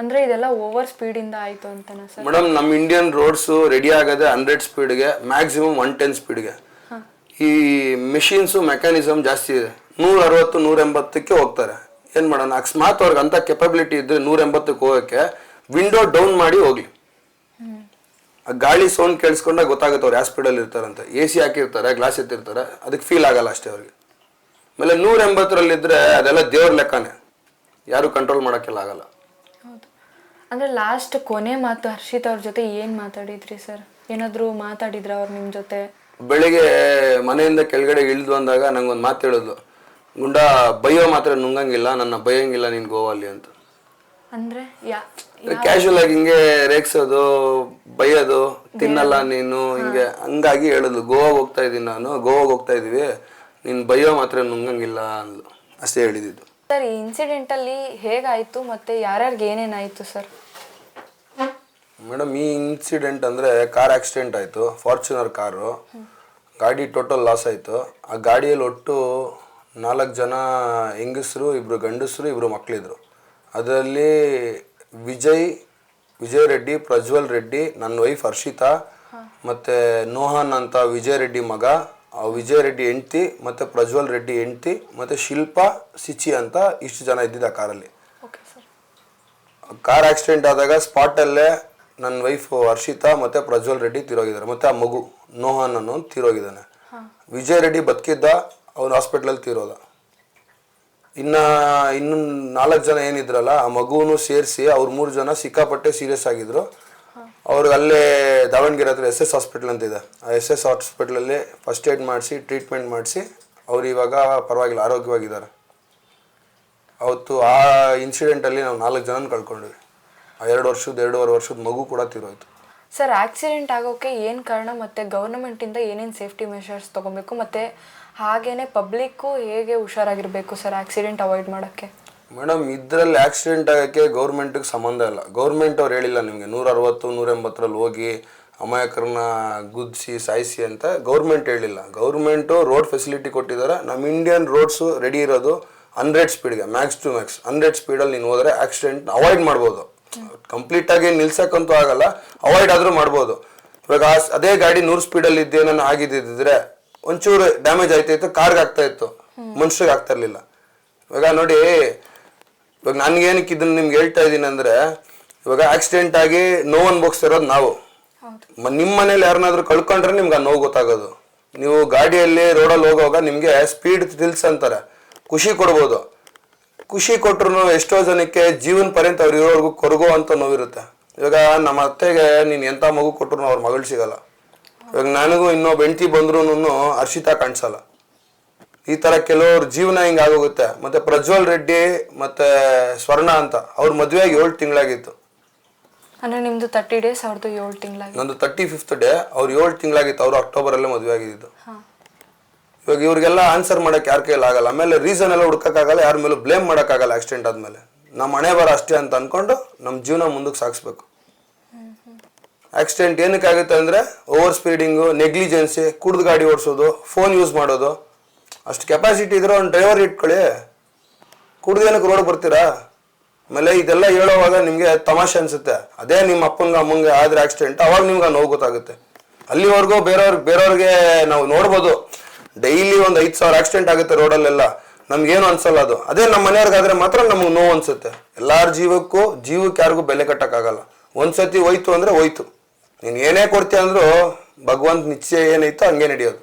ಅಂದ್ರೆ ಇದೆಲ್ಲ ಓವರ್ ಸ್ಪೀಡ್ ಇಂದ ಆಯ್ತು ಅಂತನಾ ಸರ್? ಮೇಡಮ್ ನಮ್ಮ ಇಂಡಿಯನ್ ರೋಡ್ಸು ರೆಡಿ ಆಗೋದೇ ಹಂಡ್ರೆಡ್ ಸ್ಪೀಡ್ಗೆ ಮ್ಯಾಕ್ಸಿಮಮ್ ಒನ್ ಟೆನ್ ಸ್ಪೀಡ್ಗೆ ಈ ಮಿಷಿನ್ಸು ಮೆಕ್ಯಾನಿಸಮ್ ಜಾಸ್ತಿ ಇದೆ. ನೂರ ಅರವತ್ತು ನೂರ ಎಂಬತ್ತಕ್ಕೆ ಹೋಗ್ತಾರೆ. ಏನು ಮಾಡೋಣ? ಅಕಸ್ಮಾತ್ ಅವ್ರಿಗೆ ಅಂತ ಕೆಪಬಿಲಿಟಿ ಇದ್ರೆ ನೂರ ಎಂಬತ್ತಕ್ಕೆ ಹೋಗೋಕ್ಕೆ ವಿಂಡೋ ಡೌನ್ ಮಾಡಿ ಹೋಗ್ಲಿ. ಆ ಗಾಳಿ ಸೌಂಡ್ ಕೇಳಿಸ್ಕೊಂಡಾಗ ಗೊತ್ತಾಗುತ್ತೆ ಅವ್ರು ಸ್ಪೀಡಲ್ಲಿ ಇರ್ತಾರಂತ. ಎ ಸಿ ಹಾಕಿರ್ತಾರೆ ಗ್ಲಾಸ್ ಎತ್ತಿರ್ತಾರೆ ಅದಕ್ಕೆ ಫೀಲ್ ಆಗಲ್ಲ ಅಷ್ಟೇ ಅವ್ರಿಗೆ. ಆಮೇಲೆ ನೂರ ಎಂಬತ್ತರಲ್ಲಿದ್ದರೆ ಅದೆಲ್ಲ ದೇವ್ರ ಲೆಕ್ಕನೇ. ಯಾರು ಕಂಟ್ರೋಲ್ ಮಾಡೋಕ್ಕೆಲ್ಲ ಆಗಲ್ಲ. ಹೌದು. ಅಂದ್ರೆ ಲಾಸ್ಟ್ ಕೊನೆ ಮಾತು ಹರ್ಷಿತ್ ಅವ್ರ ಜೊತೆ ಏನು ಮಾತಾಡಿದ್ರಿ ಸರ್ ಏನಾದರೂ ಮಾತಾಡಿದ್ರ ಅವ್ರು ನಿಮ್ಮ ಜೊತೆ? ಬೆಳಿಗ್ಗೆ ಮನೆಯಿಂದ ಕೆಳಗಡೆ ಇಳಿದು ಬಂದಾಗ ನಂಗೊಂದು ಮಾತು ಹೇಳಿದ್ಲು. ಗುಂಡ ಬೈಯೋ ಮಾತ್ರ ನುಂಗಂಗಿಲ್ಲ ನನ್ನ ಬೈಯಂಗಿಲ್ಲ ನೀನು ಅಲ್ಲಿ ಅಂತ. ಅಂದ್ರೆ ಯಾ ಕ್ಯಾಶುವಲ್ ಆಗಿ ಹಿಂಗೆ ರೇಗ್ಸೋದು ಬೈಯೋದು ತಿನ್ನಲ್ಲ ನೀನು ಹಿಂಗೆ ಹಂಗಾಗಿ ಹೇಳಿದ್ಲು ಗೋವಾಗೆ ಹೋಗ್ತಾ ಇದ್ದೀನಿ ನಾನು. ಗೋವಾಗೆ ಹೋಗ್ತಾ ಇದೀವಿ ನೀನು ಬೈಯೋ ಮಾತ್ರ ನುಂಗಂಗಿಲ್ಲ ಅಂದ್ಲು. ಅಷ್ಟೇ ಹೇಳಿದ್ದು. ಸರ್ ಈ ಇನ್ಸಿಡೆಂಟ್ ಅಲ್ಲಿ ಹೇಗಾಯ್ತು ಮತ್ತೆ ಯಾರ್ಯಾರಿಗೆ ಏನೇನಾಯ್ತು ಸರ್? ಮೇಡಮ್ ಈ ಇನ್ಸಿಡೆಂಟ್ ಅಂದರೆ ಕಾರ್ ಆಕ್ಸಿಡೆಂಟ್ ಆಯಿತು. ಫಾರ್ಚುನರ್ ಕಾರು ಗಾಡಿ ಟೋಟಲ್ ಲಾಸ್ ಆಯಿತು. ಆ ಗಾಡಿಯಲ್ಲಿ ಒಟ್ಟು ನಾಲ್ಕು ಜನ ಹೆಂಗಸರು ಇಬ್ಬರು ಗಂಡಸರು ಇಬ್ಬರು ಮಕ್ಕಳಿದ್ರು ಅದರಲ್ಲಿ ವಿಜಯ್ ವಿಜಯ್ ರೆಡ್ಡಿ ಪ್ರಜ್ವಲ್ ರೆಡ್ಡಿ ನನ್ನ ವೈಫ್ ಹರ್ಷಿತಾ ಮತ್ತು ನೋಹನ್ ಅಂತ ವಿಜಯ್ ರೆಡ್ಡಿ ಮಗ ಆ ವಿಜಯ್ ರೆಡ್ಡಿ ಹೆಂಡ್ತಿ ಮತ್ತು ಪ್ರಜ್ವಲ್ ರೆಡ್ಡಿ ಹೆಂಡ್ತಿ ಮತ್ತು ಶಿಲ್ಪಾ ಸಿಚಿ ಅಂತ ಇಷ್ಟು ಜನ ಇದ್ದಿದ್ದ ಆ ಕಾರಲ್ಲಿ. ಓಕೆ ಸರ್ ಕಾರ್ ಆಕ್ಸಿಡೆಂಟ್ ಆದಾಗ ಸ್ಪಾಟಲ್ಲೇ ನನ್ನ ವೈಫ್ ಹರ್ಷಿತಾ ಮತ್ತೆ ಪ್ರಜ್ವಲ್ ರೆಡ್ಡಿ ತೀರೋಗಿದ್ದಾರೆ. ಮತ್ತೆ ಆ ಮಗು ನೋಹನ್ ಅನ್ನೋ ತೀರೋಗಿದ್ದಾನೆ ವಿಜಯ್ ರೆಡ್ಡಿ ಬದುಕಿದ್ದ ಅವನು ಹಾಸ್ಪಿಟ್ಲಲ್ಲಿ ತೀರೋದ. ಇನ್ನ ಇನ್ನು ನಾಲ್ಕು ಜನ ಏನಿದ್ರಲ್ಲ, ಆ ಮಗುನು ಸೇರಿಸಿ ಅವ್ರ ಮೂರು ಜನ ಸಿಕ್ಕಾಪಟ್ಟೆ ಸೀರಿಯಸ್ ಆಗಿದ್ರು. ಅವ್ರಿಗೆ ಅಲ್ಲೇ ದಾವಣಗೆರೆ ಹತ್ರ ಎಸ್ ಎಸ್ ಹಾಸ್ಪಿಟ್ಲ್ ಅಂತ ಇದೆ ಆ ಎಸ್ ಎಸ್ ಹಾಸ್ಪಿಟ್ಲಲ್ಲಿ ಫಸ್ಟ್ ಏಡ್ ಮಾಡಿಸಿ ಟ್ರೀಟ್ಮೆಂಟ್ ಮಾಡಿಸಿ, ಅವ್ರು ಇವಾಗ ಪರವಾಗಿಲ್ಲ, ಆರೋಗ್ಯವಾಗಿದ್ದಾರೆ. ಅವತ್ತು ಆ ಇನ್ಸಿಡೆಂಟಲ್ಲಿ ನಾವು ನಾಲ್ಕು ಜನನ ಕಳ್ಕೊಂಡ್ವಿ. ಆ ಎರಡು ವರ್ಷದ, ಎರಡೂವರೆ ವರ್ಷದ ಮಗು ಕೂಡ ತಿರೋಯ್ತು. ಸರ್ ಆಕ್ಸಿಡೆಂಟ್ ಆಗೋಕೆ ಏನು ಕಾರಣ ಮತ್ತೆ ಗೌರ್ಮೆಂಟಿಂದ ಏನೇನು ಸೇಫ್ಟಿ ಮೆಷರ್ಸ್ ತೊಗೊಬೇಕು ಮತ್ತೆ ಹಾಗೇನೆ ಪಬ್ಲಿಕ್ಕು ಹೇಗೆ ಹುಷಾರಾಗಿರಬೇಕು ಸರ್ ಆಕ್ಸಿಡೆಂಟ್ ಅವಾಯ್ಡ್ ಮಾಡೋಕ್ಕೆ? ಮೇಡಮ್, ಇದರಲ್ಲಿ ಆಕ್ಸಿಡೆಂಟ್ ಆಗೋಕ್ಕೆ ಗೌರ್ಮೆಂಟಿಗೆ ಸಂಬಂಧ ಇಲ್ಲ. ಗೌರ್ಮೆಂಟ್ ಅವ್ರು ಹೇಳಿಲ್ಲ ನಿಮಗೆ ನೂರ ಅರವತ್ತು ನೂರ ಎಂಬತ್ತರಲ್ಲಿ ಹೋಗಿ ಅಮಾಯಕರನ್ನ ಗುದ್ಸಿ, ಸಾಯಿಸಿ ಅಂತ ಗೌರ್ಮೆಂಟ್ ಹೇಳಿಲ್ಲ. ಗೌರ್ಮೆಂಟು ರೋಡ್ ಫೆಸಿಲಿಟಿ ಕೊಟ್ಟಿದ್ದಾರೆ. ನಮ್ಮ ಇಂಡಿಯನ್ ರೋಡ್ಸು ರೆಡಿ ಇರೋದು ಹಂಡ್ರೆಡ್ ಸ್ಪೀಡ್ಗೆ, ಮ್ಯಾಕ್ಸ್ ಟು ಮ್ಯಾಕ್ಸ್. ಹಂಡ್ರೆಡ್ ಸ್ಪೀಡಲ್ಲಿ ನೀನು ಹೋದರೆ ಆಕ್ಸಿಡೆಂಟ್ ಅವಾಯ್ಡ್ ಮಾಡ್ಬೋದು. ಕಂಪ್ಲೀಟಾಗಿ ನಿಲ್ಸಕ್ಕಂತೂ ಆಗಲ್ಲ, ಅವಾಯ್ಡ್ ಆದರೂ ಮಾಡ್ಬೋದು. ಇವಾಗ ಅದೇ ಗಾಡಿ ನೂರು ಸ್ಪೀಡಲ್ಲಿ ಇದ್ದೇನೋ ಆಗಿದ್ದಿದ್ರೆ ಒಂಚೂರು ಡ್ಯಾಮೇಜ್ ಆಯ್ತಾಯಿತ್ತು ಕಾರ್ಗೆ ಆಗ್ತಾ ಇತ್ತು. ಮನುಷ್ಯರಿಗೆ ಆಗ್ತಾ ಇರಲಿಲ್ಲ. ಇವಾಗ ನೋಡಿ ಇವಾಗ ನನ್ಗೇನಕ್ಕೆ ಇದನ್ನ ನಿಮ್ಗೆ ಹೇಳ್ತಾ ಇದ್ದೀನಿ ಅಂದ್ರೆ ಇವಾಗ ಆಕ್ಸಿಡೆಂಟ್ ಆಗಿ ನೋವು ಇರೋದು ನಾವು. ನಿಮ್ಮ ಮನೇಲಿ ಯಾರನ್ನಾದ್ರೂ ಕಳ್ಕೊಂಡ್ರೆ ನಿಮ್ಗೆ ಆ ನೋವು ಗೊತ್ತಾಗೋದು. ನೀವು ಗಾಡಿಯಲ್ಲಿ ರೋಡಲ್ಲಿ ಹೋಗುವಾಗ ನಿಮಗೆ ಸ್ಪೀಡ್ ತಿಲ್ಸ್ ಅಂತಾರೆ. ಖುಷಿ ಕೊಡ್ಬೋದು. ಖುಷಿ ಕೊಟ್ರು ಎಷ್ಟೋ ಜನಕ್ಕೆ ಜೀವನ ಪರ್ಯಂತ ಅವ್ರು ಇರೋವರೆಗೂ ಕೊರಗೋ ಅಂತ ನೋವಿರುತ್ತೆ. ಇವಾಗ ನಮ್ಮ ಅತ್ತೆಗೆ ನೀನು ಎಂಥ ಮಗು ಕೊಟ್ರು ಅವ್ರ ಮಗಳು ಸಿಗಲ್ಲ. ಇವಾಗ ನನಗೂ ಇನ್ನೊಬ್ಬ ಹೆಂಡತಿ ಬಂದ್ರೂ ಹರ್ಷಿತಾ ಕಾಣಿಸಲ್ಲ. ಈ ತರ ಕೆಲವ್ರ ಜೀವನ ಹಿಂಗೆ ಆಗೋಗುತ್ತೆ. ಮತ್ತೆ ಪ್ರಜ್ವಲ್ ರೆಡ್ಡಿ ಮತ್ತೆ ಸ್ವರ್ಣ ಅಂತ ಅವ್ರ ಮದುವೆಯಾಗಿ ಏಳು ತಿಂಗಳಾಗಿತ್ತು. ಅಂದ್ರೆ ನಿಮ್ದು ತರ್ಟಿ ಡೇಸ್ ಅವ್ರದ್ದು ಏಳು ತಿಂಗಳಾಗಿ ನಂದು ತರ್ಟಿ ಫಿಫ್ತ್ ಡೇ ಅವ್ರು ಏಳು ತಿಂಗಳಾಗಿತ್ತು ಅವರು ಅಕ್ಟೋಬರಲ್ಲೇ ಮದುವೆ ಆಗಿದ್ದು ಇವಾಗ ಇವ್ರಿಗೆಲ್ಲ ಆನ್ಸರ್ ಮಾಡಕ್ ಯಾರ ಕೈಯಲ್ಲಿ ಆಗಲ್ಲ. ಆಮೇಲೆ ರೀಸನ್ ಎಲ್ಲ ಹುಡ್ಕಕ್ಕಾಗಲ್ಲ ಯಾರ ಮೇಲೂ ಬ್ಲೇಮ್ ಮಾಡೋಕ್ಕಾಗಲ್ಲ ಆಕ್ಸಿಡೆಂಟ್ ಆದ್ಮೇಲೆ. ನಮ್ಮ ಹಣೆ ಬರ ಅಷ್ಟೇ ಅಂತ ಅನ್ಕೊಂಡು ನಮ್ಮ ಜೀವನ ಮುಂದಕ್ಕೆ ಸಾಗಿಸ್ಬೇಕು. ಆಕ್ಸಿಡೆಂಟ್ ಏನಕ್ಕೆ ಆಗುತ್ತೆ ಅಂದ್ರೆ ಓವರ್ ಸ್ಪೀಡಿಂಗು ನೆಗ್ಲಿಜೆನ್ಸಿ ಕುಡ್ದು ಗಾಡಿ ಓಡಿಸೋದು ಫೋನ್ ಯೂಸ್ ಮಾಡೋದು. ಅಷ್ಟು ಕೆಪಾಸಿಟಿ ಇದ್ರೆ ಒಂದು ಡ್ರೈವರ್ ಇಟ್ಕೊಳ್ಳಿ. ಕುಡ್ದು ಏನಕ್ಕೆ ರೋಡ್ ಬರ್ತೀರಾ? ಆಮೇಲೆ ಇದೆಲ್ಲ ಹೇಳೋವಾಗ ನಿಮಗೆ ತಮಾಷೆ ಅನಿಸುತ್ತೆ. ಅದೇ ನಿಮ್ಮ ಅಪ್ಪಂಗೆ, ಅಮ್ಮಂಗೆ ಆದರೆ ಆಕ್ಸಿಡೆಂಟ್ ಅವಾಗ ನಿಮ್ಗೆ ನೋವು ಗೊತ್ತಾಗುತ್ತೆ. ಅಲ್ಲಿವರೆಗೂ ಬೇರೆಯವ್ರಿಗೆ ಬೇರೆಯವ್ರಿಗೆ ನಾವು ನೋಡ್ಬೋದು. ಡೈಲಿ ಒಂದು ಐದು ಸಾವಿರ ಆಕ್ಸಿಡೆಂಟ್ ಆಗುತ್ತೆ ರೋಡಲ್ಲೆಲ್ಲ ನಮ್ಗೇನು ಅನ್ಸಲ್ಲ ಅದು. ಅದೇ ನಮ್ಮ ಮನೆಯವ್ರಿಗಾದ್ರೆ ಮಾತ್ರ ನಮಗೆ ನೋವು ಅನ್ಸುತ್ತೆ. ಎಲ್ಲರ ಜೀವಕ್ಕೂ, ಜೀವಕ್ಕೆ ಯಾರಿಗೂ ಬೆಲೆ ಕಟ್ಟೋಕ್ಕಾಗಲ್ಲ. ಒಂದ್ಸತಿ ಹೋಯ್ತು ಅಂದರೆ ಹೋಯ್ತು. ನೀನು ಏನೇ ಕೊಡ್ತೀಯ ಅಂದ್ರೂ ಭಗವಂತ ನಿಶ್ಚಯ ಏನೈತೋ ಹಂಗೆ ನಡೆಯೋದು.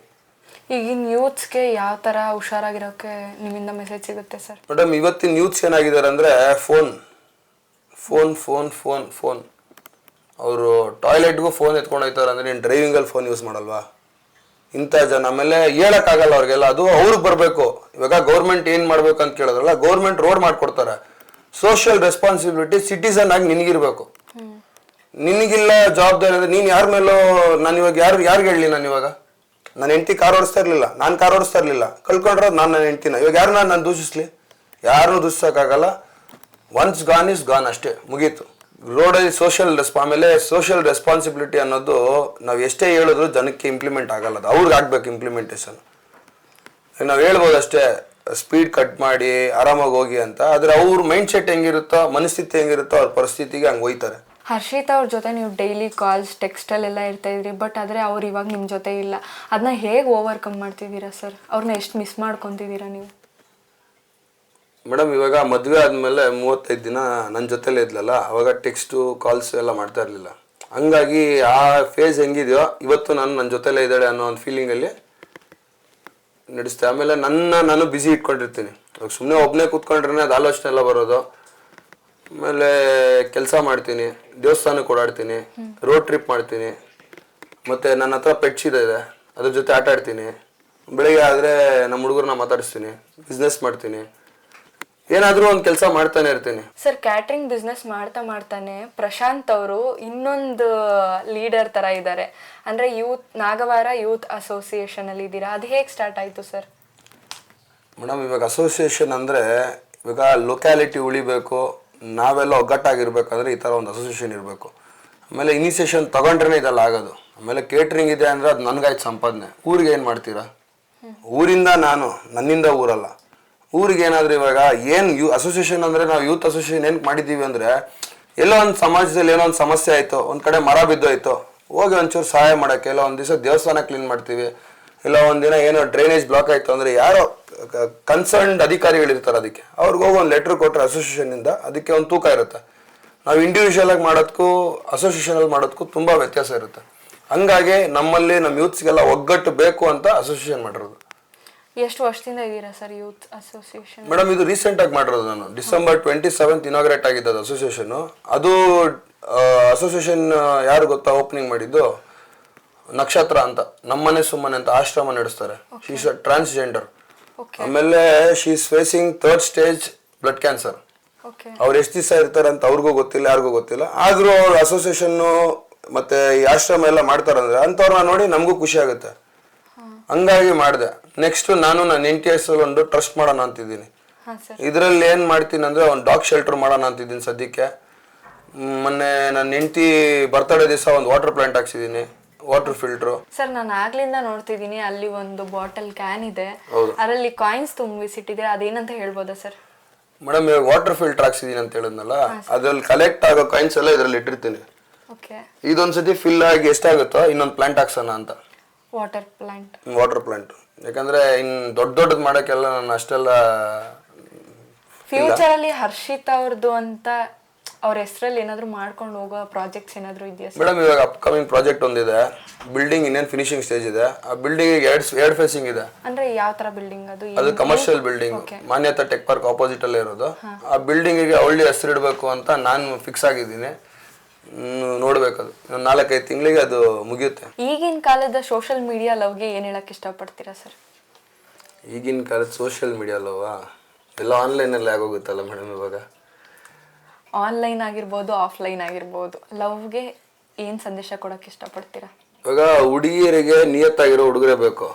ಈಗಿನ ಯೂತ್ಸ್ಗೆ ಯಾವ ಥರ ಹುಷಾರಾಗಿರೋಕ್ಕೆ ನಿಮ್ಮಿಂದ ಮೆಸೇಜ್ ಸಿಗುತ್ತೆ ಸರ್? ಮೇಡಮ್ ಇವತ್ತಿನ ಯೂತ್ಸ್ ಏನಾಗಿದ್ದಾರೆ ಅಂದರೆ phone phone phone phone phone. ಅವರು ಟಾಯ್ಲೆಟ್ಗೂ ಫೋನ್ ಎತ್ಕೊಂಡು ಹೋಗ್ತಾರೆ ಅಂದರೆ ನೀನು ಡ್ರೈವಿಂಗಲ್ಲಿ ಫೋನ್ ಯೂಸ್ ಮಾಡಲ್ವಾ? ಇಂಥ ಜನ. ಆಮೇಲೆ ಹೇಳೋಕ್ಕಾಗಲ್ಲ ಅವ್ರಿಗೆಲ್ಲ. ಅದು ಅವ್ರಿಗೆ ಬರಬೇಕು. ಇವಾಗ ಗೌರ್ಮೆಂಟ್ ಏನು ಮಾಡ್ಬೇಕು ಅಂತ ಕೇಳಿದ್ರಲ್ಲ ಗೌರ್ಮೆಂಟ್ ರೋಡ್ ಮಾಡಿಕೊಡ್ತಾರೆ. ಸೋಷಿಯಲ್ ರೆಸ್ಪಾನ್ಸಿಬಿಲಿಟಿ ಸಿಟಿಸನ್ ಆಗಿ ನಿನಗಿರ್ಬೇಕು. ನಿನಗಿಲ್ಲ ಜವಾಬ್ದಾರಿ ಅಂದ್ರೆ ನೀನು ಯಾರ ಮೇಲೋ ನಾನು ಇವಾಗ ಯಾರು ಯಾರಿಗೆ ಹೇಳಲಿ ನಾನು ಇವಾಗ? ನನ್ನ ಹೆಂಡತಿ ಕಾರ್ ಓಡಿಸ್ತಾ ಇರಲಿಲ್ಲ. ನಾನು ಕಾರ್ ಓಡಿಸ್ತಾ ಇರಲಿಲ್ಲ. ಕಳ್ಕೊಂಡ್ರೋ ನಾನು ನನ್ನ ಹೆಂಡ್ತಿನ. ಇವಾಗ ಯಾರು ನಾನು ನಾನು ದೂಷಿಸ್ಲಿ? ಯಾರನ್ನೂ ದೂಷಿಸೋಕ್ಕಾಗಲ್ಲ. ಒನ್ಸ್ ಗಾನ್ ಇಸ್ ಗಾನ್ ಅಷ್ಟೇ. ಮುಗೀತು. ರೋಡಲ್ಲಿ ಸೋಷಿಯಲ್ ರೆಸ್ಪ ಆಮೇಲೆ ಸೋಷಿಯಲ್ ರೆಸ್ಪಾನ್ಸಿಬಿಲಿಟಿ ಅನ್ನೋದು ನಾವು ಎಷ್ಟೇ ಹೇಳಿದ್ರು ಜನಕ್ಕೆ ಇಂಪ್ಲಿಮೆಂಟ್ ಆಗಲ್ಲ ಅದು. ಅವ್ರಿಗೆ ಆಗ್ಬೇಕು ಇಂಪ್ಲಿಮೆಂಟೇಷನ್ ನಾವು ಹೇಳ್ಬೋದು ಅಷ್ಟೇ ಸ್ಪೀಡ್ ಕಟ್ ಮಾಡಿ, ಆರಾಮಾಗಿ ಹೋಗಿ ಅಂತ. ಆದರೆ ಅವ್ರ ಮೈಂಡ್ ಸೆಟ್ ಹೆಂಗಿರುತ್ತೋ, ಮನಸ್ಥಿತಿ ಹೆಂಗಿರುತ್ತೋ, ಅವ್ರ ಪರಿಸ್ಥಿತಿಗೆ ಹಂಗೆ ಹೋಯ್ತಾರೆ. ಹರ್ಷಿತಾ ಅವ್ರ ಜೊತೆ ನೀವು ಡೈಲಿ ಕಾಲ್ಸ್ ಟೆಕ್ಸ್ಟಲ್ಲೆಲ್ಲ ಇರ್ತಾ ಇದ್ರಿ ಬಟ್ ಆದರೆ ಅವ್ರು ಇವಾಗ ನಿಮ್ಮ ಜೊತೆ ಇಲ್ಲ. ಅದನ್ನ ಹೇಗೆ ಓವರ್ಕಮ್ ಮಾಡ್ತಿದ್ದೀರಾ ಸರ್ ಅವ್ರನ್ನ ಎಷ್ಟು ಮಿಸ್ ಮಾಡ್ಕೊತಿದ್ದೀರಾ ನೀವು? ಮೇಡಮ್, ಇವಾಗ ಮದುವೆ ಆದಮೇಲೆ ಮೂವತ್ತೈದು ದಿನ ನನ್ನ ಜೊತೆಲೇ ಇದ್ಲಲ್ಲ, ಅವಾಗ ಟೆಕ್ಸ್ಟು ಕಾಲ್ಸ್ ಎಲ್ಲ ಮಾಡ್ತಾ ಇರಲಿಲ್ಲ. ಹಂಗಾಗಿ ಆ ಫೇಸ್ ಹೆಂಗಿದೆಯೋ, ಇವತ್ತು ನಾನು ನನ್ನ ಜೊತೆಲೇ ಇದ್ದಾಳೆ ಅನ್ನೋ ಒಂದು ಫೀಲಿಂಗಲ್ಲಿ ನಡೆಸ್ತೆ ಆಮೇಲೆ ನನ್ನ, ನಾನು ಬ್ಯುಸಿ ಇಟ್ಕೊಂಡಿರ್ತೀನಿ. ಇವಾಗ ಸುಮ್ಮನೆ ಒಬ್ಬನೇ ಕೂತ್ಕೊಂಡ್ರೆ ಅದು ಆಲೋಚನೆ ಎಲ್ಲ ಬರೋದು. ಆಮೇಲೆ ಕೆಲಸ ಮಾಡ್ತೀನಿ ದೇವಸ್ಥಾನಕ್ಕೆ ಓಡಾಡ್ತೀನಿ ರೋಡ್ ಟ್ರಿಪ್ ಮಾಡ್ತೀನಿ. ಮತ್ತೆ ನನ್ನ ಹತ್ರ ಪೆಟ್ಸ್ ಇದೆ ಅದ್ರ ಜೊತೆ ಆಟ ಆಡ್ತೀನಿ. ಬೆಳಿಗ್ಗೆ ಆದರೆ ನಮ್ಮ ಹುಡುಗರನ್ನ ಮಾತಾಡಿಸ್ತೀನಿ ಬಿಸ್ನೆಸ್ ಮಾಡ್ತೀನಿ. ಏನಾದರೂ ಒಂದು ಕೆಲಸ ಮಾಡ್ತಾನೆ ಇರ್ತೀನಿ. ಸರ್ ಕ್ಯಾಟ್ರಿಂಗ್ ಬಿಸ್ನೆಸ್ ಮಾಡ್ತಾ ಮಾಡ್ತಾನೆ ಪ್ರಶಾಂತ್ ಅವರು ಇನ್ನೊಂದು ಲೀಡರ್ ತರ ಇದ್ದಾರೆ ಅಂದ್ರೆ ಯೂತ್ ನಾಗವಾರ ಯೂತ್ ಅಸೋಸಿಯೇಷನ್ ಅಲ್ಲಿ ಇದ್ದೀರಾ? ಅದು ಹೇಗೆ ಸ್ಟಾರ್ಟ್ ಆಯ್ತು ಸರ್ ಮೇಡಮ್ ಇವಾಗ ಅಸೋಸಿಯೇಷನ್ ಅಂದರೆ ಇವಾಗ ಲೊಕ್ಯಾಲಿಟಿ ಉಳಿಬೇಕು ನಾವೆಲ್ಲ ಒಗ್ಗಟ್ಟಾಗಿರ್ಬೇಕಂದ್ರೆ ಈ ಥರ ಒಂದು ಅಸೋಸಿಯೇಷನ್ ಇರಬೇಕು. ಆಮೇಲೆ ಇನಿಷಿಯೇಷನ್ ತಗೊಂಡ್ರೆ ಇದೆಲ್ಲ ಆಗೋದು. ಆಮೇಲೆ ಕೇಟ್ರಿಂಗ್ ಇದೆ ಅಂದರೆ ಅದು ನನಗಾಯ್ತು ಸಂಪಾದನೆ. ಊರಿಗೆ ಏನು ಮಾಡ್ತೀರಾ? ಊರಿಂದ ನಾನು, ನನ್ನಿಂದ ಊರಲ್ಲ. ಊರಿಗೆ ಏನಾದರೂ ಇವಾಗ ಏನು ಯೂ ಅಸೋಸಿಯೇಷನ್ ಅಂದರೆ ನಾವು ಯೂತ್ ಅಸೋಸಿಯೇಷನ್ ಏನು ಮಾಡಿದ್ದೀವಿ ಅಂದರೆ, ಎಲ್ಲೋ ಒಂದು ಸಮಾಜದಲ್ಲಿ ಏನೋ ಒಂದು ಸಮಸ್ಯೆ ಆಯಿತು, ಒಂದು ಕಡೆ ಮರ ಬಿದ್ದೋಯ್ತು, ಹೋಗಿ ಒಂಚೂರು ಸಹಾಯ ಮಾಡೋಕ್ಕೆ, ಎಲ್ಲ ಒಂದು ದಿವಸ ದೇವಸ್ಥಾನ ಕ್ಲೀನ್ ಮಾಡ್ತೀವಿ ಇಲ್ಲ ಒಂದಿನ ಏನೋ ಡ್ರೈನೇಜ್ ಬ್ಲಾಕ್ ಆಯಿತು ಅಂದರೆ ಯಾರೋ ಕನ್ಸರ್ನ್ಡ್ ಅಧಿಕಾರಿಗಳಿರ್ತಾರೆ ಅದಕ್ಕೆ. ಅವ್ರಿಗೆ ಹೋಗಿ ಒಂದು ಲೆಟ್ರ್ ಕೊಟ್ಟರೆ ಅಸೋಸಿಯೇಷನಿಂದ ಅದಕ್ಕೆ ಒಂದು ತೂಕ ಇರುತ್ತೆ. ನಾವು ಇಂಡಿವಿಜುವಲ್ ಆಗಿ ಮಾಡೋದಕ್ಕೂ ಅಸೋಸಿಯೇಷನಲ್ಲಿ ಮಾಡೋದಕ್ಕೂ ತುಂಬ ವ್ಯತ್ಯಾಸ ಇರುತ್ತೆ. ಹಂಗಾಗಿ ನಮ್ಮಲ್ಲಿ ನಮ್ಮ ಯೂತ್ಸ್ಗೆಲ್ಲ ಒಗ್ಗಟ್ಟು ಬೇಕು ಅಂತ ಅಸೋಸಿಯೇಷನ್ ಮಾಡಿರೋದು. ಎಷ್ಟು ವರ್ಷದಿಂದ ಇದ್ದೀರಾ ಸರ್ ಯೂತ್ ಅಸೋಸಿಯೇಷನ್ ಮೇಡಮ್ ಇದು ರೀಸೆಂಟ್ ಆಗಿ ಮಾಡಿರೋದು ನಾನು. ಡಿಸೆಂಬರ್ ಟ್ವೆಂಟಿ ಸೆವೆಂತ್ ಇನಾಗ್ರೇಟ್ ಆಗಿದ್ದು ಅಸೋಸಿಯೇಷನ್ ಅದು ಅಸೋಸಿಯೇಷನ್ ಯಾರು ಗೊತ್ತಾ ಓಪನಿಂಗ್ ಮಾಡಿದ್ದು? ನಕ್ಷತ್ರ ಅಂತ ನಮ್ಮನೆ ಸುಮ್ಮನೆ ಅಂತ ಆಶ್ರಮ ನಡೆಸ್ತಾರೆ. ಶೀಸ್ ಟ್ರಾನ್ಸ್ಜೆಂಡರ್ ಆಮೇಲೆ she's is facing third stage blood cancer ಅವ್ರು ಎಷ್ಟು ದಿವಸ ಇರ್ತಾರೆ ಅಂತ ಅವ್ರಿಗೂ ಗೊತ್ತಿಲ್ಲ ಯಾರಿಗೂ ಗೊತ್ತಿಲ್ಲ. ಆದ್ರೂ ಅವ್ರ ಅಸೋಸಿಯೇಷನ್ನು ಮತ್ತೆ ಈ ಆಶ್ರಮ ಎಲ್ಲ ಮಾಡ್ತಾರಂದ್ರೆ ಅಂಥವ್ರನ್ನ ನೋಡಿ ನಮಗೂ ಖುಷಿ ಆಗುತ್ತೆ. ಹಂಗಾಗಿ ಮಾಡಿದೆ. ನೆಕ್ಸ್ಟ್ ನಾನು ನನ್ನ ಎನ್ ಟಿ ಎಸ್ ಒಂದು ಟ್ರಸ್ಟ್ ಮಾಡೋಣ ಅಂತಿದ್ದೀನಿ. ಇದರಲ್ಲಿ ಏನು ಮಾಡ್ತೀನಿ ಅಂದರೆ ಒಂದು ಡಾಗ್ ಶೆಲ್ಟರ್ ಮಾಡೋಣ ಅಂತಿದ್ದೀನಿ ಸದ್ಯಕ್ಕೆ. ಮೊನ್ನೆ ನನ್ನ ಹೆಂಡತಿ ಬರ್ತಡೇ ದಿವಸ ಒಂದು ವಾಟರ್ ಪ್ಲಾಂಟ್ ಹಾಕ್ಸಿದ್ದೀನಿ. ವಾಟರ್ ಫಿಲ್ಟರ್ ಸರ್ ನಾನು ಆಗ್ಲಿಂದ ನೋಡ್ತಿದ್ದೀನಿ ಅಲ್ಲಿ ಒಂದು ಬಾಟಲ್ ಕ್ಯಾನ್ ಇದೆ. ಅದರಲ್ಲಿ ಕಾಯಿನ್ಸ್ ತುಂಬಿಸಿಟ್ಟಿದೆ ಅದೇನಂತ ಹೇಳ್ಬೋದಾ ಸರ್ ಮೇಡಮ್ ಇವಾಗ ವಾಟರ್ ಫಿಲ್ಟರ್ ಹಾಕ್ಸಿದೀನಿ ಅಂತ ಹೇಳಿದ್ನಲ್ಲ ಅದ್ರಲ್ಲಿ ಕಲೆಕ್ಟ್ ಆಗೋ ಕಾಯಿನ್ಸ್ ಎಲ್ಲ ಇದರಲ್ಲಿ ಇಟ್ಟಿರ್ತೀನಿ. ಓಕೆ ಇದೊಂದ್ಸತಿ ಫಿಲ್ ಆಗಿ ಎಷ್ಟಾಗುತ್ತೋ ಇನ್ನೊಂದು ಪ್ಲಾಂಟ್ ಹಾಕ್ಸೋಣ ಅಂತ. ವಾಟರ್ ಪ್ಲಾಂಟ್ ವಾಟರ್ ಪ್ಲಾಂಟ್ ಯಾಕಂದ್ರೆ ಇನ್ ದೊಡ್ಡ ದೊಡ್ಡದು ಮಾಡಕ್ಕೆಲ್ಲ ನಾನು ಅಷ್ಟೆಲ್ಲ ಫ್ಯೂಚರ್ ಅಲ್ಲಿ ಹರ್ಷಿತ್ ಅವ್ರದ್ದು ಅಂತ ಅವ್ರ ಹೆಸರಲ್ಲಿ ಏನಾದ್ರು ಮಾಡ್ಕೊಂಡು ಹೋಗೋ ಪ್ರಾಜೆಕ್ಟ್ಸ್ ಏನಾದ್ರು ಇದೆಯಾ ಸರ್ ಮೇಡಮ್ ಇವಾಗ ಅಪ್ಕಮಿಂಗ್ ಪ್ರಾಜೆಕ್ಟ್ ಒಂದಿದೆ. ಬಿಲ್ಡಿಂಗ್ ಇನ್ನೇನು ಫಿನಿಶಿಂಗ್ ಸ್ಟೇಜ್ ಇದೆ. ಆ ಬಿಲ್ಡಿಂಗ್ ಎರಡು ಎರಡು ಫೇಸಿಂಗ್ ಇದೆ. ಅಂದ್ರೆ ಯಾವ ತರ ಬಿಲ್ಡಿಂಗ್ ಅದು? ಅದು commercial building Manyata tech park opposite ಅಲ್ಲೇ ಇರೋದು. ಆ ಬಿಲ್ಡಿಂಗಿಗೆ ಒಳ್ಳೆ ಹೆಸರಿಡಬೇಕು ಅಂತ ನಾನು ಫಿಕ್ಸ್ ಆಗಿದ್ದೀನಿ. ನೋಡ್ಬೇಕದು ಒಂದು ನಾಲ್ಕೈದು ತಿಂಗಳಿಗೆ ಅದು ಮುಗಿಯುತ್ತೆ. ಈಗಿನ ಕಾಲದ ಸೋಷಿಯಲ್ ಮೀಡಿಯಾ ಲವ್ಗೆ ಏನು ಹೇಳಕ್ ಇಷ್ಟಪಡ್ತೀರಾ ಸರ್ ಈಗಿನ ಕಾಲದ ಸೋಷಿಯಲ್ ಮೀಡಿಯಾ ಅಲ್ಲವಾ ಎಲ್ಲ ಆನ್ಲೈನಲ್ಲಿ ಆಗೋಗುತ್ತಲ್ಲ ಮೇಡಮ್ ಇವಾಗ? ಆನ್ಲೈನ್ ಆಗಿರ್ಬೋದು ಆಫ್ಲೈನ್ ಆಗಿರ್ಬೋದು, ಲವ್ಗೆ ಏನು ಸಂದೇಶ ಕೊಡೋಕೆ ಇಷ್ಟಪಡ್ತೀರಾ? ಇವಾಗ ಹುಡುಗಿಯರಿಗೆ ನಿಯತ್ತಾಗಿರೋ ಹುಡುಗರೇ ಬೇಕು.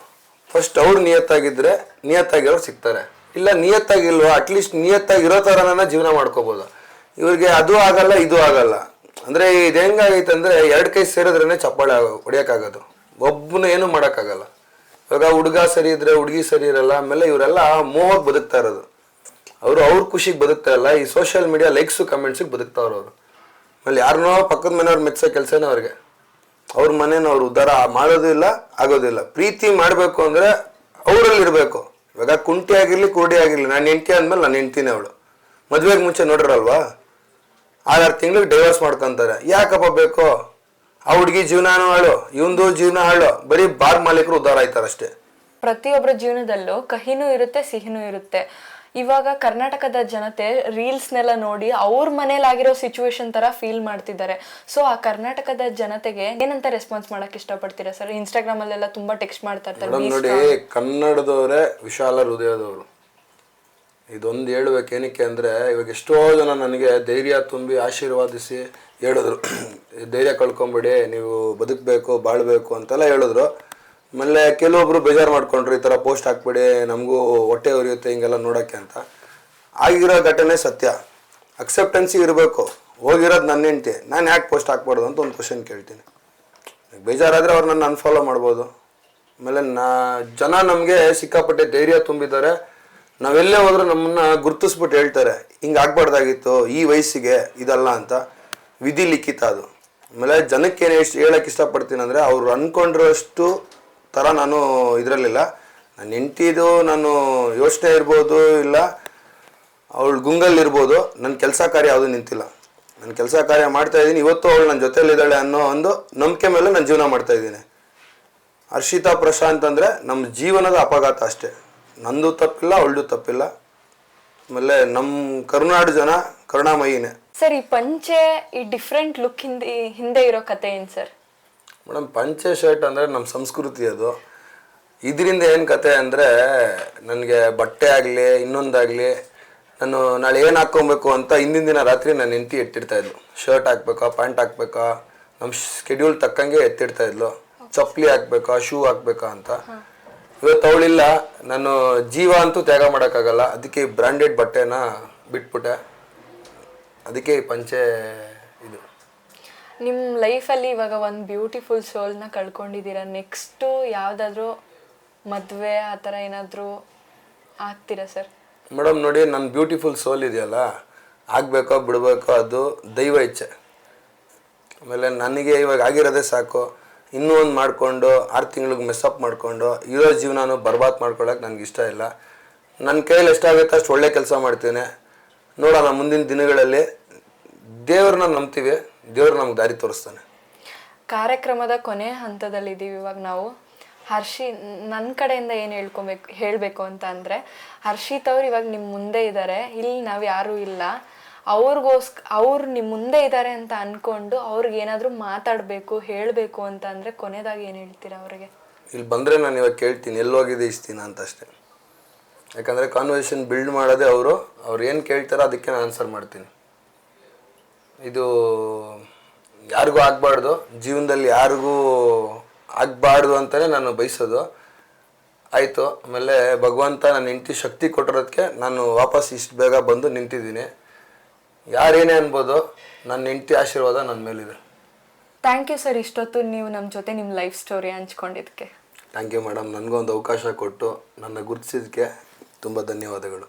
ಫಸ್ಟ್ ಅವ್ರು ನಿಯತ್ತಾಗಿದ್ರೆ ನಿಯತ್ತಾಗಿರೋರು ಸಿಗ್ತಾರೆ. ಇಲ್ಲ ನಿಯತ್ತಾಗಿಲ್ವಾ? ಅಟ್ಲೀಸ್ಟ್ ನಿಯತ್ತಾಗಿರೋ ಥರನ ಜೀವನ ಮಾಡ್ಕೋಬೋದು. ಇವ್ರಿಗೆ ಅದು ಆಗಲ್ಲ, ಇದು ಆಗಲ್ಲ. ಅಂದರೆ ಇದು ಹೆಂಗಾಗೈತೆ ಅಂದರೆ ಎರಡು ಕೈ ಸೇರಿದ್ರೇ ಚಪ್ಪಾಳೆ ಆಗೋ, ಹೊಡಿಯೋಕ್ಕಾಗೋದು. ಒಬ್ಬನ ಏನು ಮಾಡೋಕ್ಕಾಗಲ್ಲ. ಇವಾಗ ಹುಡುಗ ಸರಿ ಇದ್ರೆ ಹುಡುಗಿ ಸರಿ ಇರಲ್ಲ, ಆಮೇಲೆ ಇವರೆಲ್ಲ ಮೋಹಕ್ಕೆ ಬದುಕ್ತಾ ಇರೋದು. ಅವರು ಅವ್ರ ಖುಷಿಗೆ ಬದುಕ್ತಾ ಇಲ್ಲ ಈ ಸೋಷಿಯಲ್ ಮೀಡಿಯಾ ಲೈಕ್ಸು ಕಮೆಂಟ್ಸಿಗೆ ಬದುಕ್ತಾವ್ರು ಅವರು. ಆಮೇಲೆ ಯಾರನ್ನೋ ಪಕ್ಕದ ಮನೆಯವ್ರು ಮೆಚ್ಚೋ ಕೆಲಸನೇ ಅವ್ರಿಗೆ. ಅವ್ರ ಮನೇನ ಅವ್ರು ಉದ್ಧಾರ ಮಾಡೋದು ಇಲ್ಲ ಆಗೋದಿಲ್ಲ ಪ್ರೀತಿ ಮಾಡಬೇಕು ಅಂದರೆ ಅವರಲ್ಲಿ ಇರಬೇಕು. ಇವಾಗ ಕುಂಟಿ ಆಗಿರಲಿ, ಕುರುಡಿ ಆಗಿರಲಿ, ನಾನು ಹೆಂಡತಿ ಅಂದಮೇಲೆ ನಾನು ಹೆಂಡ್ತಿನೇ ಅವಳು. ಮದುವೆಗೆ ಮುಂಚೆ ನೋಡಿರಲ್ವಾ? ಆರಾರು ತಿಂಗಳಿಗೆ ಡೈವರ್ಸ್ ಮಾಡ್ಕೊಂತಾರೆ. ಯಾಕಪ್ಪ ಬೇಕು? ಆ ಹುಡುಗಿ ಜೀವನನೂ ಹಾಳು, ಇವಂದು ಜೀವನ ಹಾಳು. ಬರೀ ಬಾರ್ ಮಾಲೀಕರು ಉದ್ಧಾರ ಆಯ್ತಾರಷ್ಟೇ. ಪ್ರತಿಯೊಬ್ಬರ ಜೀವನದಲ್ಲೂ ಕಹಿನೂ ಇರುತ್ತೆ, ಸಿಹಿನೂ ಇರುತ್ತೆ. ಇವಾಗ ಕರ್ನಾಟಕದ ಜನತೆ ರೀಲ್ಸ್ನೆಲ್ಲ ನೋಡಿ ಅವ್ರ ಮನೇಲಿ ಆಗಿರೋ ಸಿಚುವೇಶನ್ ತರ ಫೀಲ್ ಮಾಡ್ತಿದ್ದಾರೆ. ಸೊ ಆ ಕರ್ನಾಟಕದ ಜನತೆಗೆ ಏನಂತ ರೆಸ್ಪಾನ್ಸ್ ಮಾಡಕ್ ಇಷ್ಟಪಡ್ತೀರಾ ಸರ್ ಇನ್ಸ್ಟಾಗ್ರಾಮ್ ಅಲ್ಲೆಲ್ಲ ತುಂಬಾ ಟೆಕ್ಸ್ಟ್ ಮಾಡ್ತಾ ಇರ್ತಾರೆ ಮೇಡಮ್ ನೋಡಿ ಕನ್ನಡದವರೇ ವಿಶಾಲ ಹೃದಯದವರು. ಇದೊಂದು ಹೇಳ್ಬೇಕು ಏನಕ್ಕೆ ಅಂದರೆ ಇವಾಗ ಎಷ್ಟೋ ಜನ ನನಗೆ ಧೈರ್ಯ ತುಂಬಿ ಆಶೀರ್ವಾದಿಸಿ ಹೇಳಿದ್ರು. ಧೈರ್ಯ ಕಳ್ಕೊಂಬಿಡಿ ನೀವು ಬದುಕಬೇಕು ಬಾಳಬೇಕು ಅಂತೆಲ್ಲ ಹೇಳಿದ್ರು. ಆಮೇಲೆ ಕೆಲವೊಬ್ರು ಬೇಜಾರು ಮಾಡ್ಕೊಂಡ್ರು, ಈ ಥರ ಪೋಸ್ಟ್ ಹಾಕ್ಬಿಡಿ, ನಮಗೂ ಹೊಟ್ಟೆ ಉರಿಯುತ್ತೆ ಹಿಂಗೆಲ್ಲ ನೋಡೋಕ್ಕೆ ಅಂತ. ಆಗಿರೋ ಘಟನೆ ಸತ್ಯ. ಅಕ್ಸೆಪ್ಟೆನ್ಸಿ ಇರಬೇಕು. ಹೋಗಿರೋದು ನನ್ನ ಹೆಂಡತಿ. ನಾನು ಯಾಕೆ ಪೋಸ್ಟ್ ಹಾಕ್ಬಾರ್ದು ಅಂತ ಒಂದು ಕ್ವಶನ್ ಕೇಳ್ತೀನಿ. ಬೇಜಾರಾದರೆ ಅವ್ರು ನನ್ನ ಅನ್ಫಾಲೋ ಮಾಡ್ಬೋದು. ಆಮೇಲೆ ನಾ, ಜನ ನಮಗೆ ಸಿಕ್ಕಾಪಟ್ಟೆ ಧೈರ್ಯ ತುಂಬಿದ್ದಾರೆ. ನಾವೆಲ್ಲೇ ಹೋದ್ರೂ ನಮ್ಮನ್ನ ಗುರ್ತಿಸ್ಬಿಟ್ಟು ಹೇಳ್ತಾರೆ, ಹಿಂಗೆ ಆಗ್ಬಾರ್ದಾಗಿತ್ತು, ಈ ವಯಸ್ಸಿಗೆ ಇದಲ್ಲ ಅಂತ. ವಿಧಿ ಲಿಖಿತ ಅದು. ಆಮೇಲೆ ಜನಕ್ಕೆ ಏನು ಹೇಳಕ್ಕೆ ಇಷ್ಟಪಡ್ತೀನಿ ಅಂದರೆ ಅವ್ರು ಅಂದ್ಕೊಂಡಿರೋಷ್ಟು ಥರ ನಾನು ಇದರಲ್ಲಿಲ್ಲ. ನನ್ನ ಹೆಂಡ್ತಿದು ನಾನು ಯೋಚನೆ ಇರ್ಬೋದು ಇಲ್ಲ, ಅವಳು ಗುಂಗಲ್ಲಿರ್ಬೋದು ನನ್ನ ಕೆಲಸ ಕಾರ್ಯ ಯಾವುದೂ ನಿಂತಿಲ್ಲ. ನನ್ನ ಕೆಲಸ ಕಾರ್ಯ ಮಾಡ್ತಾ ಇದ್ದೀನಿ, ಇವತ್ತು ಅವಳು ನನ್ನ ಜೊತೆಯಲ್ಲಿದ್ದಾಳೆ ಅನ್ನೋ ಒಂದು ನಂಬಿಕೆ ಮೇಲೆ ನಾನು ಜೀವನ ಮಾಡ್ತಾ ಇದ್ದೀನಿ. ಹರ್ಷಿತಾ ಪ್ರಶಾಂತ್ ಅಂದರೆ ನಮ್ಮ ಜೀವನದ ಅಪಘಾತ ಅಷ್ಟೇ. ನಂದು ತಪ್ಪಿಲ್ಲ, ಅವಳದು ತಪ್ಪಿಲ್ಲ. ಆಮೇಲೆ ನಮ್ಮ ಕರುನಾಡು ಜನ ಕರುಣಾಮಯಿನೇ. ಸರ್, ಈ ಪಂಚೆ, ಈ ಡಿಫ್ರೆಂಟ್ ಲುಕ್ ಹಿಂದೆ ಹಿಂದೆ ಇರೋ ಕತೆ ಏನು ಸರ್? ಮೇಡಮ್ ಪಂಚೆ ಶರ್ಟ್ ಅಂದರೆ ನಮ್ಮ ಸಂಸ್ಕೃತಿ ಅದು. ಇದರಿಂದ ಏನು ಕತೆ ಅಂದರೆ, ನನಗೆ ಬಟ್ಟೆ ಆಗಲಿ, ಇನ್ನೊಂದಾಗಲಿ, ನಾನು ನಾಳೆ ಏನು ಹಾಕ್ಕೊಬೇಕು ಅಂತ ಹಿಂದಿನ ದಿನ ರಾತ್ರಿ ನಾನು ಹೆಂಡತಿ ಎತ್ತಿಡ್ತಾ ಇದ್ಲು. ಶರ್ಟ್ ಹಾಕ್ಬೇಕಾ ಪ್ಯಾಂಟ್ ಹಾಕ್ಬೇಕಾ ನಮ್ಮ ಸ್ಕೆಡ್ಯೂಲ್ ತಕ್ಕಂಗೆ ಎತ್ತಿಡ್ತಾ ಇದ್ಲು. ಚಪ್ಪಲಿ ಹಾಕ್ಬೇಕಾ ಶೂ ಹಾಕ್ಬೇಕಾ ಅಂತ. ಇವತ್ತು ಅವಳಿಲ್ಲ, ನಾನು ಜೀವ ಅಂತೂ ತ್ಯಾಗ ಮಾಡೋಕ್ಕಾಗಲ್ಲ. ಅದಕ್ಕೆ ಬ್ರ್ಯಾಂಡೆಡ್ ಬಟ್ಟೆನ ಬಿಟ್ಬಿಟ್ಟೆ. ಅದಕ್ಕೆ ಪಂಚೆ ಇದು. ನಿಮ್ಮ ಲೈಫಲ್ಲಿ ಇವಾಗ ಒಂದು ಬ್ಯೂಟಿಫುಲ್ ಸೋಲ್ನ ಕಳ್ಕೊಂಡಿದ್ದೀರಾ ನೆಕ್ಸ್ಟು ಯಾವುದಾದ್ರೂ ಮದುವೆ ಆ ಥರ ಏನಾದರೂ ಆಗ್ತೀರಾ ಸರ್? ಮೇಡಮ್, ನೋಡಿ ನನ್ನ ಬ್ಯೂಟಿಫುಲ್ ಸೋಲ್ ಇದೆಯಲ್ಲ, ಆಗಬೇಕೋ ಬಿಡಬೇಕೋ ಅದು ದೈವ ಇಚ್ಛೆ. ಆಮೇಲೆ ನನಗೆ ಇವಾಗ ಆಗಿರೋದೇ ಸಾಕು. ಇನ್ನೂ ಒಂದು ಮಾಡಿಕೊಂಡು, ಆರು ತಿಂಗಳಿಗೆ ಮೆಸ್ಸಪ್ ಮಾಡಿಕೊಂಡು, ಇರೋ ಜೀವನನೂ ಬರ್ಬಾದ್ ಮಾಡ್ಕೊಳ್ಳೋಕೆ ನನಗೆ ಇಷ್ಟ ಇಲ್ಲ. ನನ್ನ ಕೈಯಲ್ಲಿ ಎಷ್ಟಾಗುತ್ತೆ ಅಷ್ಟು ಒಳ್ಳೆ ಕೆಲಸ ಮಾಡ್ತೀನಿ. ನೋಡೋಣ, ಮುಂದಿನ ದಿನಗಳಲ್ಲಿ ದೇವ್ರನ್ನ ನಂಬ್ತೀವಿ. ದೇವ್ರು ನಮ್ಗೆ ದಾರಿ ತೋರಿಸ್ತಾನೆ. ಕಾರ್ಯಕ್ರಮದ ಕೊನೆ ಹಂತದಲ್ಲಿದ್ದೀವಿ ಇವಾಗ ನಾವು. ಹರ್ಷಿ ನನ್ನ ಕಡೆಯಿಂದ ಏನು ಹೇಳ್ಕೊಬೇಕು ಹೇಳಬೇಕು ಅಂತ ಅಂದರೆ ಹರ್ಷಿತ್ ಅವ್ರು ಇವಾಗ ನಿಮ್ಮ ಮುಂದೆ ಇದ್ದಾರೆ ಇಲ್ಲಿ ನಾವು ಯಾರೂ ಇಲ್ಲ. ಅವ್ರಿಗೋಸ್ಕ ಅವ್ರು ನಿಮ್ಮ ಮುಂದೆ ಇದ್ದಾರೆ ಅಂತ ಅಂದ್ಕೊಂಡು ಅವ್ರಿಗೆ ಏನಾದರೂ ಮಾತಾಡಬೇಕು ಹೇಳಬೇಕು ಅಂತ ಅಂದರೆ ಕೊನೆದಾಗಿ ಏನು ಹೇಳ್ತೀರಾ ಅವರಿಗೆ? ಇಲ್ಲಿ ಬಂದರೆ ನಾನು ಇವಾಗ ಕೇಳ್ತೀನಿ ಎಲ್ಲೋಗಿದೆ ದಿನ ಅಂತ ಅಷ್ಟೇ. ಯಾಕಂದರೆ ಕಾನ್ವರ್ಸೇಷನ್ ಬಿಲ್ಡ್ ಮಾಡೋದೇ ಅವರು ಅವ್ರು ಏನು ಕೇಳ್ತಾರೋ ಅದಕ್ಕೆ ನಾನು ಆನ್ಸರ್ ಮಾಡ್ತೀನಿ. ಇದು ಯಾರಿಗೂ ಆಗಬಾರ್ದು ಜೀವನದಲ್ಲಿ ಯಾರಿಗೂ ಆಗಬಾರ್ದು ಅಂತಲೇ ನಾನು ಬಯಸೋದು. ಆಯಿತು ಆಮೇಲೆ ಭಗವಂತ ನನ್ನ ಹೆಂಡತಿ ಶಕ್ತಿ ಕೊಟ್ಟಿರೋದಕ್ಕೆ ನಾನು ವಾಪಸ್ ಇಷ್ಟು ಬೇಗ ಬಂದು ನಿಂತಿದ್ದೀನಿ. ಯಾರೇನೇ ಅನ್ಬೋದು ನನ್ನ ಹೆಂಡತಿ ಆಶೀರ್ವಾದ ನನ್ನ ಮೇಲಿದೆ. ಥ್ಯಾಂಕ್ ಯು ಸರ್ ಇಷ್ಟೊತ್ತು ನೀವು ನಮ್ಮ ಜೊತೆ ನಿಮ್ಮ ಲೈಫ್ ಸ್ಟೋರಿ ಹಂಚ್ಕೊಂಡಿದ್ದಕ್ಕೆ. ಥ್ಯಾಂಕ್ ಯು ಮೇಡಮ್ ಒಂದು ಅವಕಾಶ ಕೊಟ್ಟು ನನ್ನ ಗುರುತಿಸಿದ್ದಕ್ಕೆ ತುಂಬ ಧನ್ಯವಾದಗಳು.